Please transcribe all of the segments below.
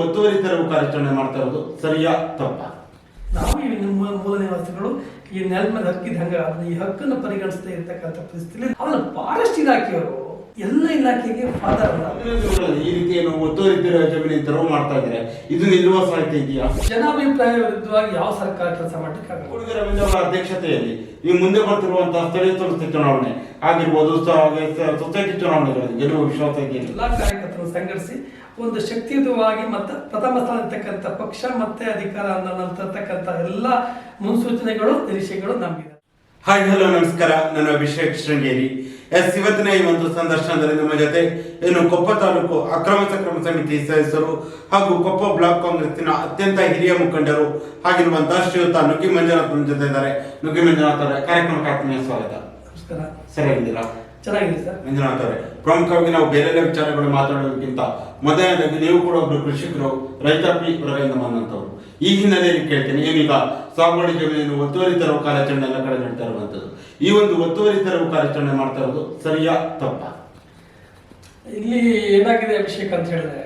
ಒತ್ತುವರಿ ತೆರವು ಕಾರ್ಯಾಚರಣೆ ಮಾಡ್ತಾ ಇರೋದು ಸರಿಯಾ ತಪ್ಪ? ನಾವು ಈ ನಿಮ್ಮ ಮೂಲ ನಿವಾಸಿಗಳು ಈ ನೆಲದ ಮೇಲೆ ಹಕ್ಕಿದಂಗ ಅದನ್ನ ಈ ಹಕ್ಕನ್ನು ಪರಿಗಣಿಸ್ತಾ ಇರ್ತಕ್ಕಂಥ ಪರಿಸ್ಥಿತಿ ಅವನ ಫಾರೆಸ್ಟ್ ಇಲಾಖೆಯವರು ಎಲ್ಲ ಇಲಾಖೆಗೆ ಈ ರೀತಿ ಏನು ಒತ್ತುವರಿ ತೆರವು ಜಮೀನಿನ ತೆರವು ಮಾಡ್ತಾ ಇದ್ದಾರೆ. ಇದು ನಿಲ್ಲುವ ಸಾಧ್ಯತೆ ಇದೆಯಾ? ಜನಾಭಿಪ್ರಾಯ ವಿರುದ್ಧವಾಗಿ ಯಾವ ಸರ್ಕಾರ ಕೆಲಸ ಮಾಡಿ ಆಗಲ್ಲ. ಹುಡುಗ ರವೀಂದ್ರ ಅವರ ಅಧ್ಯಕ್ಷತೆಯಲ್ಲಿ ಈ ಮುಂದೆ ಬರ್ತಿರುವಂತಹ ಸ್ಥಳೀಯ ಸಂಸ್ಥೆ ಚುನಾವಣೆ ಆಗಿರ್ಬೋದು ಸೊಸೈಟಿ ಚುನಾವಣೆಗಳಲ್ಲಿ ಗೆಲ್ಲುವ ವಿಶ್ವಾಸ ಇದೆಯಲ್ಲ ಎಲ್ಲಾ ಕಾರ್ಯಕರ್ತರು ಸಂಘಟಿಸಿ ಒಂದು ಶಕ್ತಿಯುತವಾಗಿ ಮತ್ತು ಪ್ರಥಮ ಸ್ಥಾನ ಇರ್ತಕ್ಕಂಥ ಪಕ್ಷ ಮತ್ತೆ ಅಧಿಕಾರ ಅನ್ನತಕ್ಕಂಥ ಎಲ್ಲ ಮುನ್ಸೂಚನೆಗಳು ನಿರೀಕ್ಷೆಗಳು ನಮಗೆ ಹಾಯ್ ಹಲೋ ನಮಸ್ಕಾರ. ನಾನು ಅಭಿಷೇಕ್ ಶೃಂಗೇರಿ. ಎಸ್ ಇವತ್ತಿನ ಈ ಒಂದು ಸಂದರ್ಶನದಲ್ಲಿ ನಮ್ಮ ಜೊತೆ ಏನು ಕೊಪ್ಪ ತಾಲೂಕು ಅಕ್ರಮ ಸಕ್ರಮ ಸಮಿತಿ ಸದಸ್ಯರು ಹಾಗೂ ಕೊಪ್ಪ ಬ್ಲಾಕ್ ಕಾಂಗ್ರೆಸ್ಸಿನ ಅತ್ಯಂತ ಹಿರಿಯ ಮುಖಂಡರು ಆಗಿರುವಂತಹ ಶ್ರೀಯುತ ನುಗ್ಗಿ ಮಂಜುನಾಥ್ ನಮ್ಮ ಜೊತೆ ಇದ್ದಾರೆ. ನುಗ್ಗಿ ಮಂಜುನಾಥ್ ಅವರ ಕಾರ್ಯಕ್ರಮಕ್ಕೆ ಆತ್ಮೀಯ ಸ್ವಾಗತ. ನಮಸ್ಕಾರ. ಸರಿಯಾಗಿದ್ದೀರಾ? ಚೆನ್ನಾಗಿದೆ ಸರ್. ಮಂಜುನಾಥ್ ಅವರೇ ಪ್ರಮುಖವಾಗಿ ನಾವು ಬೇರೆ ಬೇರೆ ವಿಚಾರಗಳು ಮಾತಾಡೋದಕ್ಕಿಂತ ಮೊದಲನೇದಾಗಿ ನೀವು ಕೂಡ ಒಬ್ರು ಕೃಷಿಕರು ರೈತಾಪಿ ವರ್ಗದಿಂದ ಬಂದಂಥವ್ರು ಈ ಹಿನ್ನೆಲೆಯಲ್ಲಿ ಕೇಳ್ತೀನಿ ಏನೀಗ ಸಾಗುವಳಿ ಜಮೀನು ಒತ್ತುವರಿ ತರುವ ಕಾರ್ಯಾಚರಣೆ ಎಲ್ಲ ಕಡೆ ನಡೀತಾ ಇರುವಂತದ್ದು ಈ ಒಂದು ಒತ್ತುವರಿ ತರುವ ಕಾರ್ಯಾಚರಣೆ ಮಾಡ್ತಾ ಇರೋದು ಸರಿಯಾ ತಪ್ಪ? ಇಲ್ಲಿ ಏನಾಗಿದೆ ಅಭಿಷೇಕ್ ಅಂತ ಹೇಳಿದ್ರೆ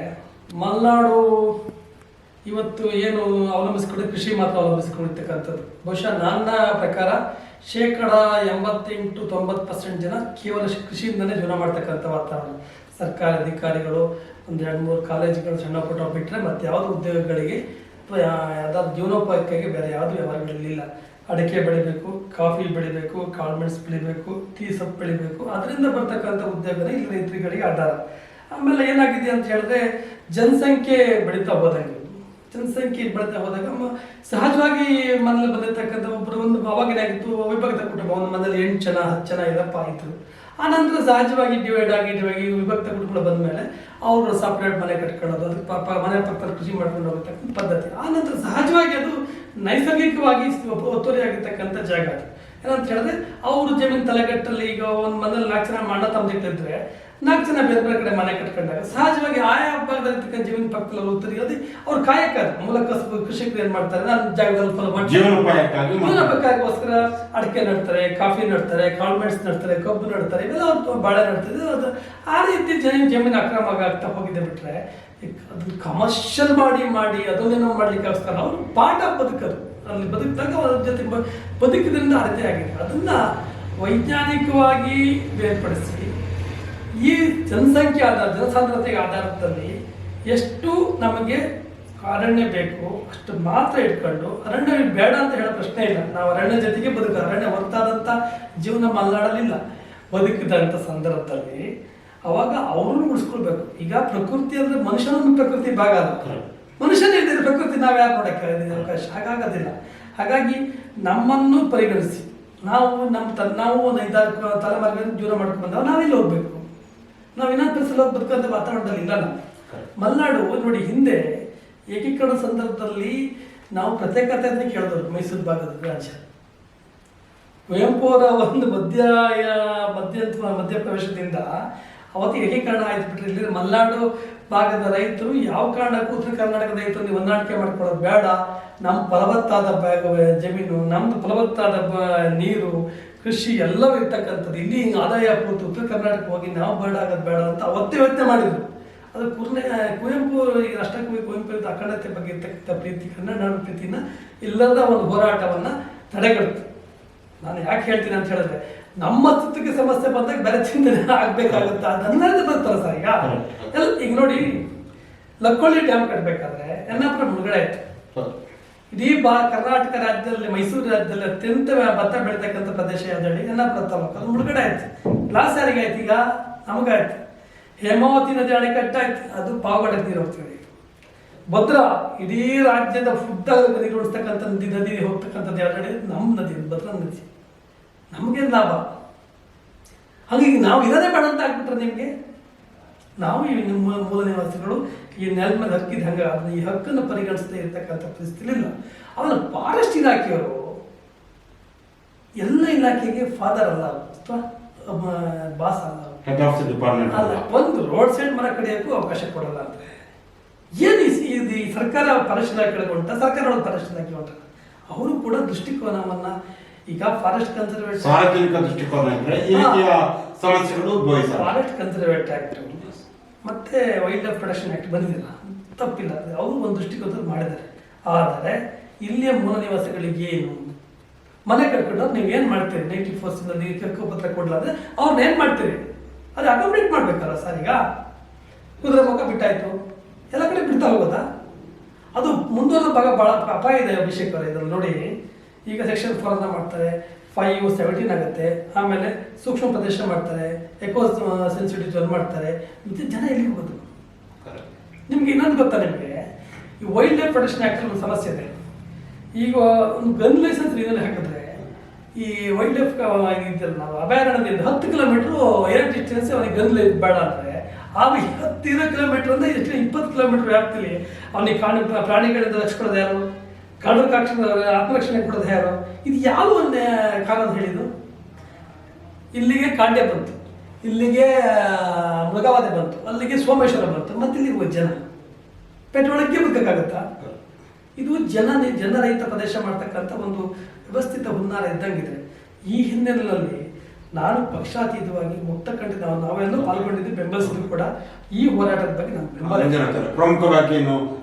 ಮಲ್ನಾಡು ಇವತ್ತು ಏನು ಅವಲಂಬಿಸಿಕೊಂಡು ಕೃಷಿ ಮಾತ್ರ ಅವಲಂಬಿಸಿಕೊಂಡಿರ್ತಕ್ಕಂಥದ್ದು ಬಹುಶಃ ನನ್ನ ಪ್ರಕಾರ ಶೇಕಡ ಎಂಬತ್ತೆಂಟು ತೊಂಬತ್ತು ಪರ್ಸೆಂಟ್ ಜನ ಕೇವಲ ಕೃಷಿಯಿಂದಲೇ ಜೀವನ ಮಾಡ್ತಕ್ಕಂಥ ವಾತಾವರಣ. ಸರ್ಕಾರಿ ಅಧಿಕಾರಿಗಳು ಒಂದು ಎರಡು ಮೂರು ಕಾಲೇಜುಗಳು ಸಣ್ಣ ಪುಟ್ಟ ಬಿಟ್ಟರೆ ಮತ್ತೆ ಯಾವುದು ಉದ್ಯೋಗಗಳಿಗೆ ಅಥವಾ ಯಾವ್ದಾದ್ರು ಜೀವನೋಪಾಯಕ್ಕಾಗಿ ಬೇರೆ ಯಾವುದು ವ್ಯವಹಾರಗಳಿರಲಿಲ್ಲ ಅಡಿಕೆ ಬೆಳಿಬೇಕು, ಕಾಫಿ ಬೆಳಿಬೇಕು ಕಾಳ್ಮೆಣ್ಸ್ ಬೆಳಿಬೇಕು, ಟೀ ಸೊಪ್ಪು ಬೆಳಿಬೇಕು. ಅದರಿಂದ ಬರ್ತಕ್ಕಂಥ ಉದ್ಯೋಗನೇ ಇಲ್ಲಿ ರೈತರುಗಳಿಗೆ ಆಧಾರ. ಆಮೇಲೆ ಏನಾಗಿದೆ ಅಂತ ಹೇಳಿದ್ರೆ ಜನಸಂಖ್ಯೆ ಬೆಳೀತಾ ಹೋದಂಗೆ. ಜನಸಂಖ್ಯೆ ಬೆಳೀತಾ ಹೋದಾಗ ಸಹಜವಾಗಿ ಮನೇಲಿ ಬಂದಿರ್ತಕ್ಕಂಥ ಒಬ್ಬರು ಒಂದು ಅವಾಗಿನಾಗಿತ್ತು ವಿಭಕ್ತ ಕುಟುಂಬ, ಒಂದು ಮನೇಲಿ ಎಂಟು ಜನ ಹತ್ತು ಜನ ಇರಪ್ಪ ಆಯಿತು ಆ ನಂತರ ಸಹಜವಾಗಿ ಡಿವೈಡ್ ಆಗಿ ಡಿವೈಡ್ ವಿಭಕ್ತ ಕುಟುಂಬಗಳು ಬಂದಮೇಲೆ ಅವರು ಸಪ್ರೇಟ್ ಮನೆ ಕಟ್ಕೊಳ್ಳೋದು, ಅದಕ್ಕೆ ಪಾಪ ಮನೆ ಪಕ್ಕದಲ್ಲಿ ಕೃಷಿ ಮಾಡ್ಕೊಂಡು ಹೋಗ್ತಕ್ಕಂಥ ಪದ್ಧತಿ. ಆ ನಂತರ ಸಹಜವಾಗಿ ಅದು ನೈಸರ್ಗಿಕವಾಗಿ ಒತ್ತು- ಒತ್ತುವರಿ ಆಗಿರ್ತಕ್ಕಂಥ ಜಾಗ ಅದು. ಏನಂತ ಹೇಳಿದ್ರೆ, ಅವರು ಜಮೀನು ತಲೆಗಟ್ಟಲ್ಲಿ ಈಗ ಒಂದು ಮನೇಲಿ ನಾಲ್ಕು ಜನ ಮಾಡ ತಮ್ಮದಿಟ್ಟಿದ್ರೆ ನಾಲ್ಕು ಜನ ಬೇರೆ ಬೇರೆ ಕಡೆ ಮನೆ ಕಟ್ಕೊಂಡಾಗ ಸಹಜವಾಗಿ ಆಯಾ ಭಾಗದಲ್ಲಿ ಜೀವನ ಪಕ್ಕದಲ್ಲಿ ಹೋಗ್ತಾರೆ ಅದು ಅವ್ರ ಕಾಯಕ ಮೂಲಕ ಕೃಷಿಕರು ಏನ್ ಮಾಡ್ತಾರೆ ನಾನು ಜಾಗದಲ್ಲಿ ಫಲ. ಜೀವನೋಪಾಯಕ್ಕೋಸ್ಕರ ಅಡಿಕೆ ನಡ್ತಾರೆ ಕಾಫಿ ನಡ್ತಾರೆ ಕಾಲ್ಮೆಂಟ್ಸ್ ನಡ್ತಾರೆ ಕಬ್ಬು ನಡ್ತಾರೆ ಇವೆಲ್ಲ ಬಾಳೆ ನಡ್ತಾರೆ ಅದು ಆ ರೀತಿ ಜನ ಜಮೀನು ಅಕ್ರಮ ಆಗ್ತಾ ಹೋಗಿದೆ ಬಿಟ್ರೆ ಅದನ್ನ ಅದು ಕಮರ್ಷಿಯಲ್ ಮಾಡಿ ಮಾಡಿ ಅದನ್ನೇನೋ ಮಾಡ್ಲಿಕ್ಕೋಸ್ಕರ ಅವ್ರು ಪಾಠ ಬದುಕೋದು. ಅಲ್ಲಿ ಬದುಕಿದಾಗ ಅವ್ರ ಜೊತೆ ಬದುಕಿದ್ರಿಂದ ಅರ್ಥ ಆಗಿದೆ ಅದನ್ನ ವೈಜ್ಞಾನಿಕವಾಗಿ ಬೇರ್ಪಡಿಸಿ ಜನಸಂಖ್ಯೆ ಆಧಾರ, ಜನಸಾಂದ್ರತೆಗೆ ಆಧಾರದಲ್ಲಿ ಎಷ್ಟು ನಮಗೆ ಅರಣ್ಯ ಬೇಕು, ಅಷ್ಟು ಮಾತ್ರ ಇಟ್ಕೊಂಡು ಅರಣ್ಯ ಬೇಡ ಅಂತ ಹೇಳೋ ಪ್ರಶ್ನೆ ಇಲ್ಲ. ನಾವು ಅರಣ್ಯ ಜೊತೆಗೆ ಬದುಕು ಅರಣ್ಯ ಹೊರತಾದಂಥ ಜೀವನ ಮಲ್ನಾಡಲಿಲ್ಲ ಬದುಕಿದಂಥ ಸಂದರ್ಭದಲ್ಲಿ ಅವಾಗ ಅವ್ರನ್ನೂ ಉಳಿಸ್ಕೊಳ್ಬೇಕು. ಈಗ ಪ್ರಕೃತಿ ಅಂದರೆ ಮನುಷ್ಯನೊಂದು ಪ್ರಕೃತಿ ಭಾಗ ಅಲ್ಲ ಮನುಷ್ಯನೇ ಇದ್ದರೆ ಪ್ರಕೃತಿ ನಾವು ಯಾರು ಮಾಡಕ್ಕೆ ಇದೆ ಅವಕಾಶ? ಹಾಗಾಗೋದಿಲ್ಲ. ಹಾಗಾಗಿ ನಮ್ಮನ್ನು ಪರಿಗಣಿಸಿ. ನಾವು ನಮ್ಮ ತ, ನಾವು ಒಂದು ಐದಾರು ತಲೆಮಾರ್ಗ ಜೀವನ ಮಾಡ್ಕೊಂಡು ಬಂದಾಗ ನಾವೆಲ್ಲಿ ಹೋಗ್ಬೇಕು. ನಾವು ಇನ್ನೊಂದು ಸಲ ಬದುಕಂತ ವಾತಾವರಣದಲ್ಲಿ ಇಲ್ಲ ನಾವು ಮಲೆನಾಡು ನೋಡಿ ಹಿಂದೆ ಏಕೀಕರಣ ಸಂದರ್ಭದಲ್ಲಿ ನಾವು ಪ್ರತ್ಯೇಕತೆ ಅಂತ ಕೇಳಿದ್ರು ಮೈಸೂರು ಭಾಗದ ರಾಜ್ಯ. ಕುವೆಂಪು ಅವರ ಒಂದು ಮಧ್ಯ ಮಧ್ಯ ಮಧ್ಯಪ್ರವೇಶದಿಂದ ಅವತ್ತು ಏಕೀಕರಣ ಆಯ್ತು ಬಿಟ್ರೆ ಇಲ್ಲಿ ಮಲೆನಾಡು ಭಾಗದ ರೈತರು ಯಾವ ಕಾರಣಕ್ಕೂ ಉತ್ತರ ಕರ್ನಾಟಕದ ರೈತರು ನೀವು ಹೊಂದಾಣಿಕೆ ಮಾಡ್ಕೊಳ್ಳೋದು ಬೇಡ. ನಮ್ಮ ಫಲವತ್ತಾದ ಜಮೀನು, ನಮ್ದು ಫಲವತ್ತಾದ ನೀರು, ಕೃಷಿ ಎಲ್ಲವೂ ಇರ್ತಕ್ಕಂಥದ್ದು. ಇಲ್ಲಿ ಹಿಂಗೆ ಆದಾಯ ಪೂರ್ತಿ ಉತ್ತರ ಕರ್ನಾಟಕ ಹೋಗಿ ನಾವು ಬೇಡ ಆಗೋದು ಬೇಡ ಅಂತ ಅವತ್ತೇ ಯೋಚನೆ ಮಾಡಿದ್ರು. ಅದು ಕುರ್ನೆ, ಕುವೆಂಪು ಈ ರಾಷ್ಟ್ರಕವಿ ಕುವೆಂಪು ಅಖಂಡತೆ ಬಗ್ಗೆ ಇರ್ತಕ್ಕಂಥ ಪ್ರೀತಿ ಕನ್ನಡ ನಾಡು ಪ್ರೀತಿನ ಇಲ್ಲದ ಒಂದು ಹೋರಾಟವನ್ನ ತಡೆಗಟ್ಟಿತು ನಾನು ಯಾಕೆ ಹೇಳ್ತೀನಿ ಅಂತ ಹೇಳಿದ್ರೆ ನಮ್ಮ ಅಸ್ತಿತ್ವಕ್ಕೆ ಸಮಸ್ಯೆ ಬಂದಾಗ ಬೇರೆ ಚಿಂತನೆ ಆಗ್ಬೇಕಾಗುತ್ತೆ. ಅದನ್ನೇ ಬರ್ತಾರೆ ಸರ್ ಈಗ. ಎಲ್ಲ ಈಗ ನೋಡಿ ಲಕ್ಕೊಳ್ಳಿ ಡ್ಯಾಮ್ ಕಟ್ಟಬೇಕಾದ್ರೆ ಎನ್ನಾಪುರ ಮುಳುಗಡೆ ಆಯ್ತು. ಇಡೀ ಬಾ ಕರ್ನಾಟಕ ರಾಜ್ಯದಲ್ಲಿ ಮೈಸೂರು ರಾಜ್ಯದಲ್ಲಿ ಅತ್ಯಂತ ಭತ್ತ ಬೆಳೀತಕ್ಕಂಥ ಪ್ರದೇಶ ಯಾವ್ದು ಎನ್ನಾಪುರ ತಾಲೂಕು. ಅದು ಮುಳುಗಡೆ ಆಯ್ತು. ಲಾಸ್ ಯಾರಿಗೆ ಆಯ್ತು ಈಗ? ನಮಗಾಯ್ತು ಹೇಮಾವತಿ ನದಿ ಅಣೆಕಟ್ಟು ಆಯ್ತು ಅದು ಪಾವಗಡೆ ನೀರು ಹೋಗ್ತೀವಿ ಭದ್ರಾ ಇಡೀ ರಾಜ್ಯದ ಫುಡ್ ನೀರು ಉಳಿಸ್ತಕ್ಕಂಥ ನದಿ ನದಿ ಹೋಗ್ತಕ್ಕಂಥದ್ದು ನದಿ ನಮ್ಮ ನದಿ ಭದ್ರಾ ನದಿ. ನಮಗೇನು ಲಾಭ? ಹಾಗಾಗಿ ನಾವು ಇರೋದೇ ಬೇಡ ಅಂತ ಆಗ್ಬಿಟ್ರೆ ನಿಮಗೆ? ನಾವು ಈ ನಿಮ್ಮ ಮೂಲ ನಿವಾಸಿಗಳು ಈ ನೆಲದ ಮೇಲೆ ಹಕ್ಕಿದ್ದಂಗೆ ಅದನ್ನ ಈ ಹಕ್ಕನ್ನು ಪರಿಗಣಿಸದೇ ಇರತಕ್ಕಂಥ ಪರಿಸ್ಥಿತಿ ಇಲ್ಲ. ಅವನ ಫಾರೆಸ್ಟ್ ಇಲಾಖೆಯವರು ಎಲ್ಲ ಇಲಾಖೆಗೆ ಫಾದರ್ ಅಲ್ಲ ಅಥವಾ ಬಾಸ್ ಅಲ್ಲ. ಅಲ್ಲ ಒಂದು ರೋಡ್ ಸೈಡ್ ಮರ ಕಡಿಯೋಕ್ಕೂ ಅವಕಾಶ ಕೊಡಲ್ಲ ಅಂದ್ರೆ ಏನು ಈ- ಇದು ಈ ಸರ್ಕಾರ ಪರಿಶೀಲನೆ ಹೊಂಟ ಸರ್ಕಾರ ಫಾರೆಸ್ಟ್ ಇಲಾಖೆ ಹೊಂಟ ಅವರು ಕೂಡ ದೃಷ್ಟಿಕೋನವನ್ನ ಈಗ ಫಾರೆಸ್ಟ್ ಕನ್ಸರ್ವೇಟ್ ಸಾರ್ವಜನಿಕ ದೃಷ್ಟಿಕೋನ ಇದ್ರೆ ಈ ರೀತಿಯ ಸಮಸ್ಯೆಗಳು ಉದ್ಭವಿಸಲ್ಲ ಫಾರೆಸ್ಟ್ ಕನ್ಸರ್ವೇಟ್ ಆಕ್ಟ್ ಮತ್ತೆ ವೈಲ್ಡ್ ಲೈಫ್ ಪ್ರೊಟೆಕ್ಷನ್ ಆಕ್ಟ್ ಬಂದಿಲ್ಲ. ತಪ್ಪಿಲ್ಲ. ಅವರು ಒಂದು ದೃಷ್ಟಿಕೋನ ಮಾಡಿದ್ದಾರೆ. ಆದರೆ ಇಲ್ಲಿಯ ಮೂಲ ನಿವಾಸಿಗಳಿಗೆ ಏನು? ಮನೆ ಕಟ್ಕೊಂಡು ನೀವು ಏನು ಮಾಡ್ತೀರಿ? ನೈಂಟಿ ಫೋರ್ಸ್ನಲ್ಲಿ ಪತ್ರ ಕೊಡ್ಲಾದ್ರೆ ಅವ್ರನ್ನ ಏನು ಮಾಡ್ತೀರಿ? ಅದು ಅಕಾಮಿಡೇಟ್ ಮಾಡ್ಬೇಕಲ್ಲ ಸರ್ ಈಗ. ಕುದುರೆ ಮುಖ ಬಿಟ್ಟಾಯ್ತು. ಎಲ್ಲ ಕಡೆ ಬಿಡ್ತಾ ಹೋಗೋದಾ? ಅದು ಮುಂದುವರೆದ ಭಾಗ ಭಾಳ ಅಪಾಯ ಇದೆ ಅಭಿಷೇಕ್ ಅವರ ಇದ್ರಲ್ಲಿ ನೋಡಿ. ಈಗ ಸೆಕ್ಷನ್ ಫೋರ್ ಅಂತ ಮಾಡ್ತಾರೆ. ಫೈವ್ ಸೆವೆಂಟೀನ್ ಆಗುತ್ತೆ. ಆಮೇಲೆ ಸೂಕ್ಷ್ಮ ಪ್ರದೇಶ ಮಾಡ್ತಾರೆ. ಎಕೋ ಸೆನ್ಸಿಟಿವ್ ಜೋನ್ ಮಾಡ್ತಾರೆ. ಮತ್ತೆ ಜನ ಎಲ್ಲಿ ಹೋಗೋದು ನಿಮ್ಗೆ ಇನ್ನೊಂದು ಗೊತ್ತಾ ನಿಮಗೆ? ಈ ವೈಲ್ಡ್ ಲೈಫ್ ಪ್ರೊಟೆಕ್ಷನ್ ಆ್ಯಕ್ಟ್ ಒಂದು ಸಮಸ್ಯೆ ಇದೆ. ಈಗ ಒಂದು ಗನ್ ಲೈಸೆನ್ಸ್ ಇದರಲ್ಲಿ ಹಾಕಿದ್ರೆ ಈ ವೈಲ್ಡ್ ಲೈಫ್ ಇದೆಯಲ್ಲ ನಾವು ಅಭಯಾರಣ್ಯದಿಂದ ಹತ್ತು ಕಿಲೋಮೀಟ್ರ್ ಏರ್ ಡಿಸ್ಟೆನ್ಸ್ ಅವನಿಗೆ ಗನ್ ಲೈಫ್ ಬೇಡ ಅಂದರೆ ಆಗ ಹತ್ತಿರೋ ಕಿಲೋಮೀಟ್ರ್ ಅಂದರೆ ಎಷ್ಟು ಇಪ್ಪತ್ತು ಕಿಲೋಮೀಟ್ರ್ ವ್ಯಾಪ್ತಿಲಿ ಅವನಿಗೆ ಪ್ರಾಣಿ ಪ್ರಾಣಿಗಳಿಂದ ರಕ್ಷಿಸ್ಕೊಳ್ಳೋದು ಯಾರು? ಕಳ್ಳರ ಕಾಕ್ಷಣ ಆತ್ಮರಕ್ಷಣೆ ಕೊಡೋದು ಯಾರು? ಇದು ಯಾವ ಒಂದು ಅಂತ ಹೇಳಿದ್ದು? ಇಲ್ಲಿಗೆ ಕಾಂಡ್ಯ ಬಂತು. ಇಲ್ಲಿಗೆ ಮೃಗವಾದೆ ಬಂತು. ಅಲ್ಲಿಗೆ ಸೋಮೇಶ್ವರ ಬಂತು. ಮತ್ತೆ ಇಲ್ಲಿಗೆ ಜನ ಪೆಟ್ರೋಲಕ್ಕೆ ಬದುಕಾಗುತ್ತಾ ಇದು ಜನ, ಜನರಹಿತ ಪ್ರದೇಶ ಮಾಡ್ತಕ್ಕಂಥ ಒಂದು ವ್ಯವಸ್ಥಿತ ಹುನ್ನಾರ ಇದ್ದಂಗಿದೆ. ಈ ಹಿನ್ನೆಲೆಯಲ್ಲಿ ನಾನು ಪಕ್ಷಾತೀತವಾಗಿ ಮುಕ್ತ ಕಂಡಿದ್ದ ನಾವೆಲ್ಲರೂ ಪಾಲ್ಗೊಂಡಿದ್ದು ಬೆಂಬಲಿಸಿದ್ರು ಕೂಡ ಈ ಹೋರಾಟದ ಬಗ್ಗೆ ನಾನು ಪ್ರಮುಖವಾಗಿ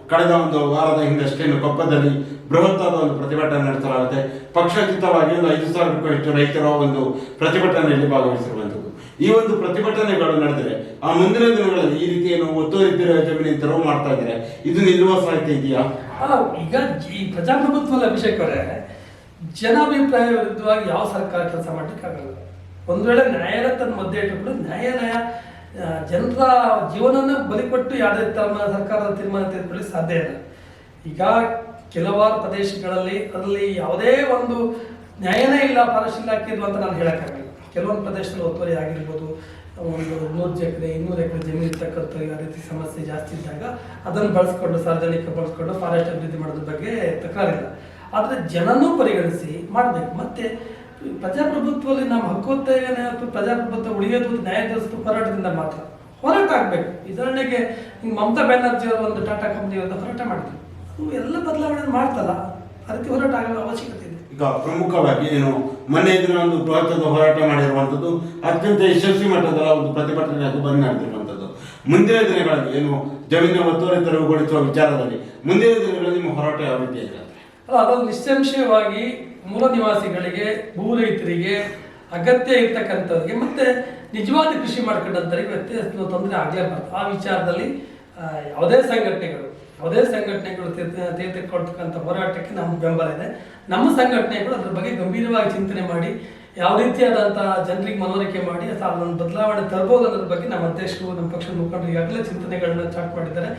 ಕಳೆದ ಒಂದು ವಾರದ ಹಿಂದಷ್ಟೇನು ಕೊಪ್ಪದಲ್ಲಿ ಬೃಹತ್ತಾದ ಒಂದು ಪ್ರತಿಭಟನೆ ನಡೆಸಲಾಗುತ್ತೆ. ಪಕ್ಷಾತೀತವಾಗಿ ಒಂದು ಐದು ಸಾವಿರಕ್ಕೂ ಹೆಚ್ಚು ರೈತರ ಒಂದು ಪ್ರತಿಭಟನೆಯಲ್ಲಿ ಭಾಗವಹಿಸಿರುವಂಥದ್ದು. ಈ ಒಂದು ಪ್ರತಿಭಟನೆಗಳು ನಡೆದರೆ ಆ ಮುಂದಿನ ದಿನಗಳಲ್ಲಿ ಈ ರೀತಿ ಏನು ಒತ್ತುವರಿದ್ದಿರೋ ಜಮೀನಿನ ತೆರವು ಮಾಡ್ತಾ ಇದ್ದಾರೆ? ಇದು ನಿಲ್ಲುವ ಸಾಧ್ಯತೆ ಇದೆಯಾ? ಈಗ ಈ ಪ್ರಜಾಪ್ರಭುತ್ವದ ಅಭಿಷೇಕ್ ಅವರೇ ಜನಾಭಿಪ್ರಾಯ ವಿರುದ್ಧವಾಗಿ ಯಾವ ಸರ್ಕಾರ ಕೆಲಸ ಮಾಡಲಿಕ್ಕಾಗಲ್ಲ ಒಂದು ವೇಳೆ ನ್ಯಾಯಾಲಯ ತನ್ನ ಮಧ್ಯೆ ಇಟ್ಟುಕೊಂಡು ಕೂಡ ನ್ಯಾಯಾಲಯ ಜನರ ಜೀವನನ ಬಲಿಕೊಟ್ಟು ಯಾವುದೇ ತಮ್ಮ ಸರ್ಕಾರದ ತೀರ್ಮಾನ ತೆಗೆದುಕೊಳ್ಳಿ ಸಾಧ್ಯ ಇಲ್ಲ. ಈಗ ಕೆಲವಾರು ಪ್ರದೇಶಗಳಲ್ಲಿ ಅದರಲ್ಲಿ ಯಾವುದೇ ಒಂದು ನ್ಯಾಯನೇ ಇಲ್ಲ ಫಾರೆಸ್ಟ್ ಇಲಾಖೆದು ಅಂತ ನಾನು ಹೇಳೋಕ್ಕಾಗಲ್ಲ ಕೆಲವೊಂದು ಪ್ರದೇಶದಲ್ಲಿ ಒತ್ತುವರಿ ಆಗಿರ್ಬೋದು, ಒಂದು ನೂರು ಎಕರೆ, ಇನ್ನೂರು ಎಕರೆ ಜಮೀನು ಇರ್ತಕ್ಕಂಥ ಆ ರೀತಿ ಸಮಸ್ಯೆ ಜಾಸ್ತಿ ಇದ್ದಾಗ ಅದನ್ನು ಬಳಸ್ಕೊಂಡು, ಸಾರ್ವಜನಿಕ ಬಳಸ್ಕೊಂಡು ಫಾರೆಸ್ಟ್ ಅಭಿವೃದ್ಧಿ ಮಾಡೋದ್ರ ಬಗ್ಗೆ ತಕರಾರಿಲ್ಲ. ಆದರೆ ಜನನೂ ಪರಿಗಣಿಸಿ ಮಾಡಬೇಕು. ಮತ್ತೆ ಪ್ರಜಾಪ್ರಭುತ್ವದಲ್ಲಿ ನಮ್ಮ ಹಕ್ಕೋತ್ತೇನೆ ಅಥವಾ ಪ್ರಜಾಪ್ರಭುತ್ವ ಉಳಿಯೋದು ನ್ಯಾಯ ದೊರಕಿಸುವ ಹೋರಾಟದಿಂದ ಮಾತ್ರ. ಹೋರಾಟ ಆಗಬೇಕು. ಉದಾಹರಣೆಗೆ ಮಮತಾ ಬ್ಯಾನರ್ಜಿ ಅವರು ಒಂದು ಟಾಟಾ ಕಂಪ್ನಿ ಹೋರಾಟ ಮಾಡಿದ್ರು. ಅದು ಎಲ್ಲ ಬದಲಾವಣೆ ಮಾಡ್ತಲ್ಲ ಅದಕ್ಕೆ ಹೋರಾಟ ಆಗೋ ಅವಶ್ಯಕತೆ ಇದೆ. ಈಗ ಪ್ರಮುಖವಾಗಿ ಏನು ಮನೆ ದಿನ ಒಂದು ಬೃಹತ್ತಾದ ಹೋರಾಟ ಮಾಡಿರುವಂಥದ್ದು ಅತ್ಯಂತ ಯಶಸ್ವಿ ಮಟ್ಟದ ಒಂದು ಪ್ರತಿಭಟನೆ ಅದು ಬಂದ್ ನಡೆದಿರುವಂಥದ್ದು. ಮುಂದಿನ ದಿನಗಳಲ್ಲಿ ಏನು ಜಮೀನಿನ ಒತ್ತುವರಿ ತೆರವುಗೊಳಿಸುವ ವಿಚಾರದಲ್ಲಿ ಮುಂದಿನ ದಿನಗಳಲ್ಲಿ ನಿಮ್ಮ ಹೋರಾಟ ಯಾವ ರೀತಿ ಅಲ್ಲ ಅದೊಂದು ನಿಸ್ಸಂಶಯವಾಗಿ ಮೂಲ ನಿವಾಸಿಗಳಿಗೆ ಭೂ ರೈತರಿಗೆ ಅಗತ್ಯ ಇರ್ತಕ್ಕಂಥವ್ರಿಗೆ ಮತ್ತೆ ನಿಜವಾದ ಕೃಷಿ ಮಾಡ್ಕೊಂಡಂಥವ್ರಿಗೆ ವ್ಯತ್ಯಾಸ ತೊಂದರೆ ಆಗಲೇಬಾರ್ದು. ಆ ವಿಚಾರದಲ್ಲಿ ಯಾವುದೇ ಸಂಘಟನೆಗಳು ಯಾವುದೇ ಸಂಘಟನೆಗಳು ತೆಗೆದುಕೊಳ್ತಕ್ಕಂಥ ಹೋರಾಟಕ್ಕೆ ನಮ್ಮ ಬೆಂಬಲ ಇದೆ. ನಮ್ಮ ಸಂಘಟನೆಗಳು ಅದ್ರ ಬಗ್ಗೆ ಗಂಭೀರವಾಗಿ ಚಿಂತನೆ ಮಾಡಿ, ಯಾವ ರೀತಿಯಾದಂತಹ ಜನರಿಗೆ ಮನವರಿಕೆ ಮಾಡಿ, ಅಥವಾ ಅದನ್ನು ಬದಲಾವಣೆ ತರಬಹುದು ಅನ್ನೋದ್ರ ಬಗ್ಗೆ ನಮ್ಮ ಅಧ್ಯಕ್ಷರು, ನಮ್ಮ ಪಕ್ಷದ ಮುಖಂಡರು ಈಗಾಗಲೇ ಚಿಂತನೆಗಳನ್ನ ಚಾಟ್ ಮಾಡಿದ್ದಾರೆ.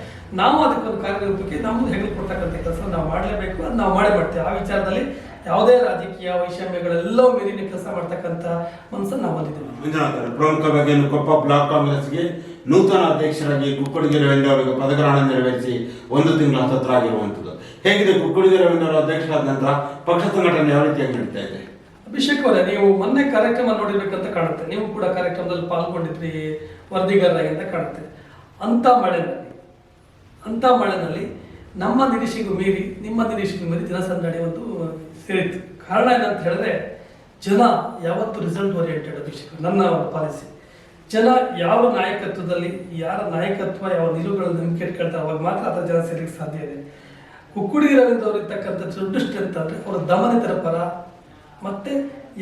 ನಾವು ಅದಕ್ಕೊಂದು ಕಾರ್ಯರೂಪಕ್ಕೆ ನಾವು ಹೆಗಲು ಕೊಡ್ತಕ್ಕಂಥ ಕೆಲಸ ನಾವು ಮಾಡಲೇಬೇಕು, ಅದು ನಾವು ಮಾಡೇ ಬರ್ತೇವೆ ಆ ವಿಚಾರದಲ್ಲಿ ಯಾವುದೇ ರಾಜಕೀಯ ವೈಷಮ್ಯಗಳೆಲ್ಲವೂ ಮೀರಿನ ಕೆಲಸ ಮಾಡ್ತಕ್ಕಂಥ ಮನಸ್ಸನ್ನು ನಾವು ಹೊಂದಿದ್ದೇವೆ. ಪ್ರಮುಖವಾಗಿ ಕೊಪ್ಪ, ಬ್ಲಾಕ್ ಕಾಂಗ್ರೆಸ್ಗೆ ನೂತನ ಅಧ್ಯಕ್ಷರಾಗಿ ಕುಕ್ಕುಡಿಗೆ ರವೀಂದ್ರ ಅವರಿಗೆ ಪದಗ್ರಹಣ ನೆರವೇರಿಸಿ ಒಂದು ತಿಂಗಳ ಹತ್ತತ್ರ ಆಗಿರುವಂಥದ್ದು ಹೇಗಿದೆ ಕುಕ್ಕುಡಿಗೆ ರವೀಂದ್ರ ಅಧ್ಯಕ್ಷರಾದ ನಂತರ ಪಕ್ಷ ಸಂಘಟನೆ ಯಾವ ರೀತಿಯಾಗಿ ನಡೀತಾ ಇದೆ? ಅಭಿಷೇಕ್ ಅವರೇ, ನೀವು ಮೊನ್ನೆ ಕಾರ್ಯಕ್ರಮ ನೋಡಿರ್ಬೇಕಂತ ಕಾಣುತ್ತೆ. ನೀವು ಕೂಡ ಕಾರ್ಯಕ್ರಮದಲ್ಲಿ ಪಾಲ್ಗೊಂಡಿದ್ರಿ ವರದಿಗಾರರಾಗಿ ಅಂತ ಕಾಣುತ್ತೆ. ಅಂತ ಮಳೆನಲ್ಲಿ ಅಂತ ಮಳೆನಲ್ಲಿ ನಮ್ಮ ನಿರೀಕ್ಷೆಗೂ ಮೀರಿ, ನಿಮ್ಮ ನಿರೀಕ್ಷೆಗೂ ಮೀರಿ ಜನಸಂದಣಿ ಒಂದು ಸೇರಿತ್ತು. ಕಾರಣ ಏನಂತ ಹೇಳಿದ್ರೆ, ಜನ ಯಾವತ್ತು ರಿಸಲ್ಟ್ ಓರಿಯೆಂಟೆಡ್ ಅಭಿಷೇಕ್ ನನ್ನ ಪಾಲಿಸಿ ಜನ ಯಾವ ನಾಯಕತ್ವದಲ್ಲಿ, ಯಾರ ನಾಯಕತ್ವ, ಯಾವ ನಿಲುವುಗಳನ್ನು ನಂಬಿಕೆ ಇಟ್ಕೊಳ್ತಾರೆ ಅವಾಗ ಮಾತ್ರ ಅದರ ಜನ ಸೇರಲಿಕ್ಕೆ ಸಾಧ್ಯ ಇದೆ. ಕುಕ್ಕುಡಿಗಿರಲಿಂದ ಅವ್ರು ಇರ್ತಕ್ಕಂಥ ದೊಡ್ಡ ಸ್ಟ್ರೆಂತ್ ಅಂದರೆ, ಅವರ ದಮನಿತರ ಪರ. ಮತ್ತೆ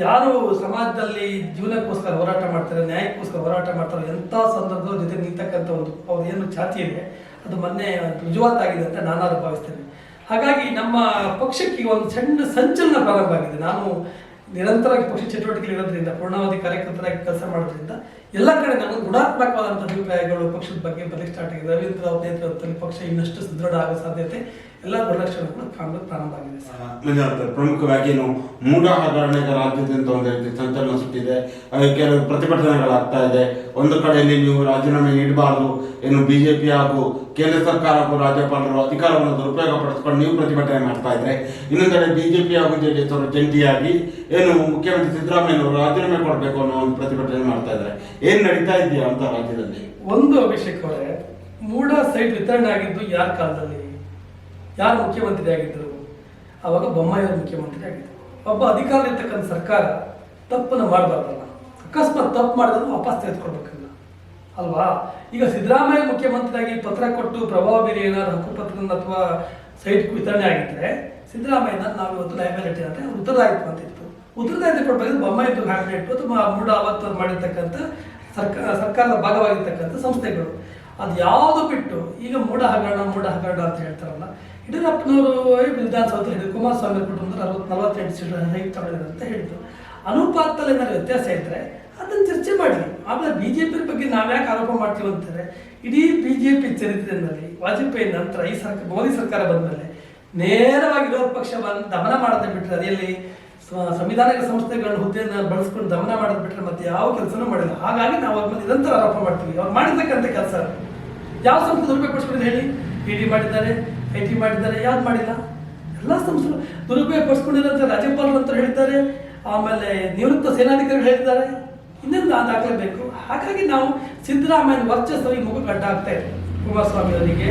ಯಾರು ಸಮಾಜದಲ್ಲಿ ಜೀವನಕ್ಕೋಸ್ಕರ ಹೋರಾಟ ಮಾಡ್ತಾರೆ, ನ್ಯಾಯಕ್ಕೋಸ್ಕರ ಹೋರಾಟ ಮಾಡ್ತಾರೆ, ಎಂಥ ಸಂದರ್ಭದ ಜೊತೆ ನಿಂತಕ್ಕಂಥ ಒಂದು, ಅವ್ರ ಏನು ಛಾತಿ ಇದೆ, ಅದು ಮೊನ್ನೆ ರುಜುವಾತಾಗಿದೆ ಅಂತ ನಾನು ಭಾವಿಸ್ತೇನೆ. ಹಾಗಾಗಿ ನಮ್ಮ ಪಕ್ಷಕ್ಕೆ ಒಂದು ಸಣ್ಣ ಸಂಚಲನ ಪ್ರಾರಂಭ ಆಗಿದೆ. ನಾನು ನಿರಂತರವಾಗಿ ಪಕ್ಷ ಚಟುವಟಿಕೆ ಇರೋದ್ರಿಂದ, ಪೂರ್ಣಾವಧಿ ಕಾರ್ಯಕರ್ತರಾಗಿ ಕೆಲಸ ಮಾಡೋದ್ರಿಂದ, ಎಲ್ಲ ಕಡೆ ನಾನು ಗುಣಾತ್ಮಕವಾದಂಥ ಅಭಿಪ್ರಾಯಗಳು ಪಕ್ಷದ ಬಗ್ಗೆ ಆಗಿದೆ ರವೀಂದ್ರ ನೇತೃತ್ವದಲ್ಲಿ ಪಕ್ಷ ಇನ್ನಷ್ಟು ಸುದೃಢ ಆಗೋ ಸಾಧ್ಯತೆ ಎಲ್ಲ ಗುಣಲಕ್ಷಣಗಳು ಕಾಣಲು ಪ್ರಾರಂಭ ಆಗಿದೆ ಸರ್. ಮಂಜುನಾಥ್ ಪ್ರಮುಖವಾಗಿ ಏನು ಮೂಢ ಹಗರಣದ ರಾಜ್ಯದಿಂದ ಒಂದು ರೀತಿ ಸಂಚಲನ ಸುಟ್ಟಿದೆ ಕೆಲವು ಪ್ರತಿಭಟನೆಗಳಾಗ್ತಾ ಇದೆ. ಒಂದು ಕಡೆಯಲ್ಲಿ ನೀವು ರಾಜೀನಾಮೆ ನೀಡಬಾರದು. ಏನು ಬಿಜೆಪಿ ಹಾಗೂ ಕೇಂದ್ರ ಸರ್ಕಾರ ಹಾಗೂ ರಾಜ್ಯಪಾಲರು ಅಧಿಕಾರವನ್ನು ದುರುಪಯೋಗ ಪಡಿಸ್ಕೊಂಡು ನೀವು ಪ್ರತಿಭಟನೆ ಮಾಡ್ತಾ ಇದ್ರೆ ಇನ್ನೊಂದೆಡೆ ಬಿಜೆಪಿ ಹಾಗೂ ಜೆಡಿಎಸ್ ಅವರು ಜಂಟಿಯಾಗಿ ಏನು ಮುಖ್ಯಮಂತ್ರಿ ಸಿದ್ದರಾಮಯ್ಯವರು ರಾಜೀನಾಮೆ ಕೊಡಬೇಕು ಅನ್ನೋ ಒಂದು ಪ್ರತಿಭಟನೆ ಮಾಡ್ತಾ ಇದ್ದಾರೆ ಏನ್ ನಡೀತಾ ಇದೆಯಾ ಅಂತ ರಾಜ್ಯದಲ್ಲಿ? ಒಂದು ಅಭಿಷೇಕ್ ಅವರೇ ಮೂಡ ಸೈಟ್ ವಿತರಣೆ ಆಗಿದ್ದು ಯಾರ ಕಾಲದಲ್ಲಿ? ಯಾರು ಮುಖ್ಯಮಂತ್ರಿ ಆಗಿದ್ದರು? ಅವಾಗ ಬೊಮ್ಮಾಯಿಯವರು ಮುಖ್ಯಮಂತ್ರಿ ಆಗಿದ್ದರು. ಒಬ್ಬ ಅಧಿಕಾರ ಇರ್ತಕ್ಕಂಥ ಸರ್ಕಾರ ತಪ್ಪನ್ನು ಮಾಡಬಾರ್ದಲ್ಲ. ಅಕಸ್ಮಾತ್ ತಪ್ಪು ಮಾಡಿದ್ರು ವಾಪಸ್ ತೆಗೆದುಕೊಳ್ಬೇಕಲ್ಲ. ಅಲ್ವಾ? ಈಗ ಸಿದ್ದರಾಮಯ್ಯ ಮುಖ್ಯಮಂತ್ರಿಯಾಗಿ ಪತ್ರ ಕೊಟ್ಟು ಪ್ರಭಾವ ಬೀರಿ ಏನಾದ್ರು ಹಕ್ಕುಪತ್ರನ ಅಥವಾ ಸೈಟ್ ವಿತರಣೆ ಆಗಿದ್ರೆ ಸಿದ್ದರಾಮಯ್ಯನ ನಾವು ಇವತ್ತು ಲೈಬಿಲಿಟಿ ಅಂತ ಉತ್ತರದಾಯಿತು ಉತ್ತರದಾಯಿತ್ವ ಅಂತ ಇತ್ತು. ಉತ್ತರದಾಯಿತ್ವ ಕೊಡಬೇಕು ಬೊಮ್ಮಾಯಿ ಕ್ಯಾಬಿನೆಟ್ ಅಥವಾ ಮೂಡ ಅವತ್ತು ಮಾಡಿರ್ತಕ್ಕಂಥ ಸರ್ಕಾರ ಸರ್ಕಾರದ ಭಾಗವಾಗಿರ್ತಕ್ಕಂಥ ಸಂಸ್ಥೆಗಳು. ಅದು ಯಾವುದು ಬಿಟ್ಟು ಈಗ ಮೂಡ ಹಗರಣ ಮೂಡ ಹಗರಣ ಅಂತ ಹೇಳ್ತಾರಲ್ಲ ಯಡಿಯೂರಪ್ಪನವರು ವಿಧಾನಸೌಧ ಹಿಡಿದು ಕುಮಾರಸ್ವಾಮಿ ಕುಟುಂಬದ ಅರವತ್ತು ನಲವತ್ತೆಂಟು ಸೀಟ್ ಹೈಕ್ ತಗೊಳ್ಳಿದ್ರು ಅಂತ ಹೇಳಿದ್ರು. ಅನುಪಾತದಲ್ಲಿ ಏನಾದ್ರು ವ್ಯತ್ಯಾಸ ಇದ್ದರೆ ಅದನ್ನ ಚರ್ಚೆ ಮಾಡಲಿ. ಆಮೇಲೆ ಬಿಜೆಪಿ ಬಗ್ಗೆ ನಾವ್ಯಾಕೆ ಆರೋಪ ಮಾಡ್ತೀವಿ ಅಂತಾರೆ. ಇಡೀ ಬಿಜೆಪಿ ಚರಿತ್ರೆಯಲ್ಲಿ, ವಾಜಪೇಯಿ ನಂತರ ಈ ಸರ್ಕಾರ ಮೋದಿ ಸರ್ಕಾರ ಬಂದ್ಮೇಲೆ ನೇರವಾಗಿ ವಿರೋಧ ಪಕ್ಷ ಬಂದು ದಮನ ಮಾಡದೆ ಬಿಟ್ಟರೆ ಅದೆಲ್ಲಿ ಸಂವಿಧಾನಿಕ ಸಂಸ್ಥೆಗಳ ಹುದ್ದೆಯನ್ನು ಬಳಸ್ಕೊಂಡು ದಮನ ಮಾಡೋದು ಬಿಟ್ಟರೆ ಮತ್ತೆ ಯಾವ ಕೆಲಸನೂ ಮಾಡಿಲ್ಲ. ಹಾಗಾಗಿ ನಾವು ಅವ್ರ ಮೇಲೆ ನಿರಂತರ ಆರೋಪ ಮಾಡ್ತೀವಿ. ಅವ್ರು ಮಾಡಿರ್ತಕ್ಕಂಥ ಕೆಲಸ ಯಾವ ಸಂಸ್ಥೆ ದುರುಪಯೋಗಪಡಿಸ್ಕೊಂಡು ಹೇಳಿ ಇ ಡಿ ಮಾಡಿದ್ದಾರೆ. ಐ ಟಿ ಮಾಡಿದ್ದಾರೆ, ಯಾವ್ದು ಮಾಡಿಲ್ಲ? ಎಲ್ಲ ಸಂಸ್ಥೆಗಳು ದುರುಪಯೋಗಪಡಿಸ್ಕೊಂಡಿರೋಂಥ ರಾಜ್ಯಪಾಲರು ಅಂತ ಹೇಳ್ತಾರೆ, ಆಮೇಲೆ ನಿವೃತ್ತ ಸೇನಾಧಿಕಾರಿಗಳು ಹೇಳ್ತಾರೆ ಇನ್ನೊಂದು ದಾಖಲೇಬೇಕು. ಹಾಗಾಗಿ ನಾವು ಸಿದ್ದರಾಮಯ್ಯನ ವರ್ಚಸ್ಸು ಈ ಅಡ್ಡ ಆಗ್ತಾ ಇದೆ ಕುಮಾರಸ್ವಾಮಿ ಅವರಿಗೆ,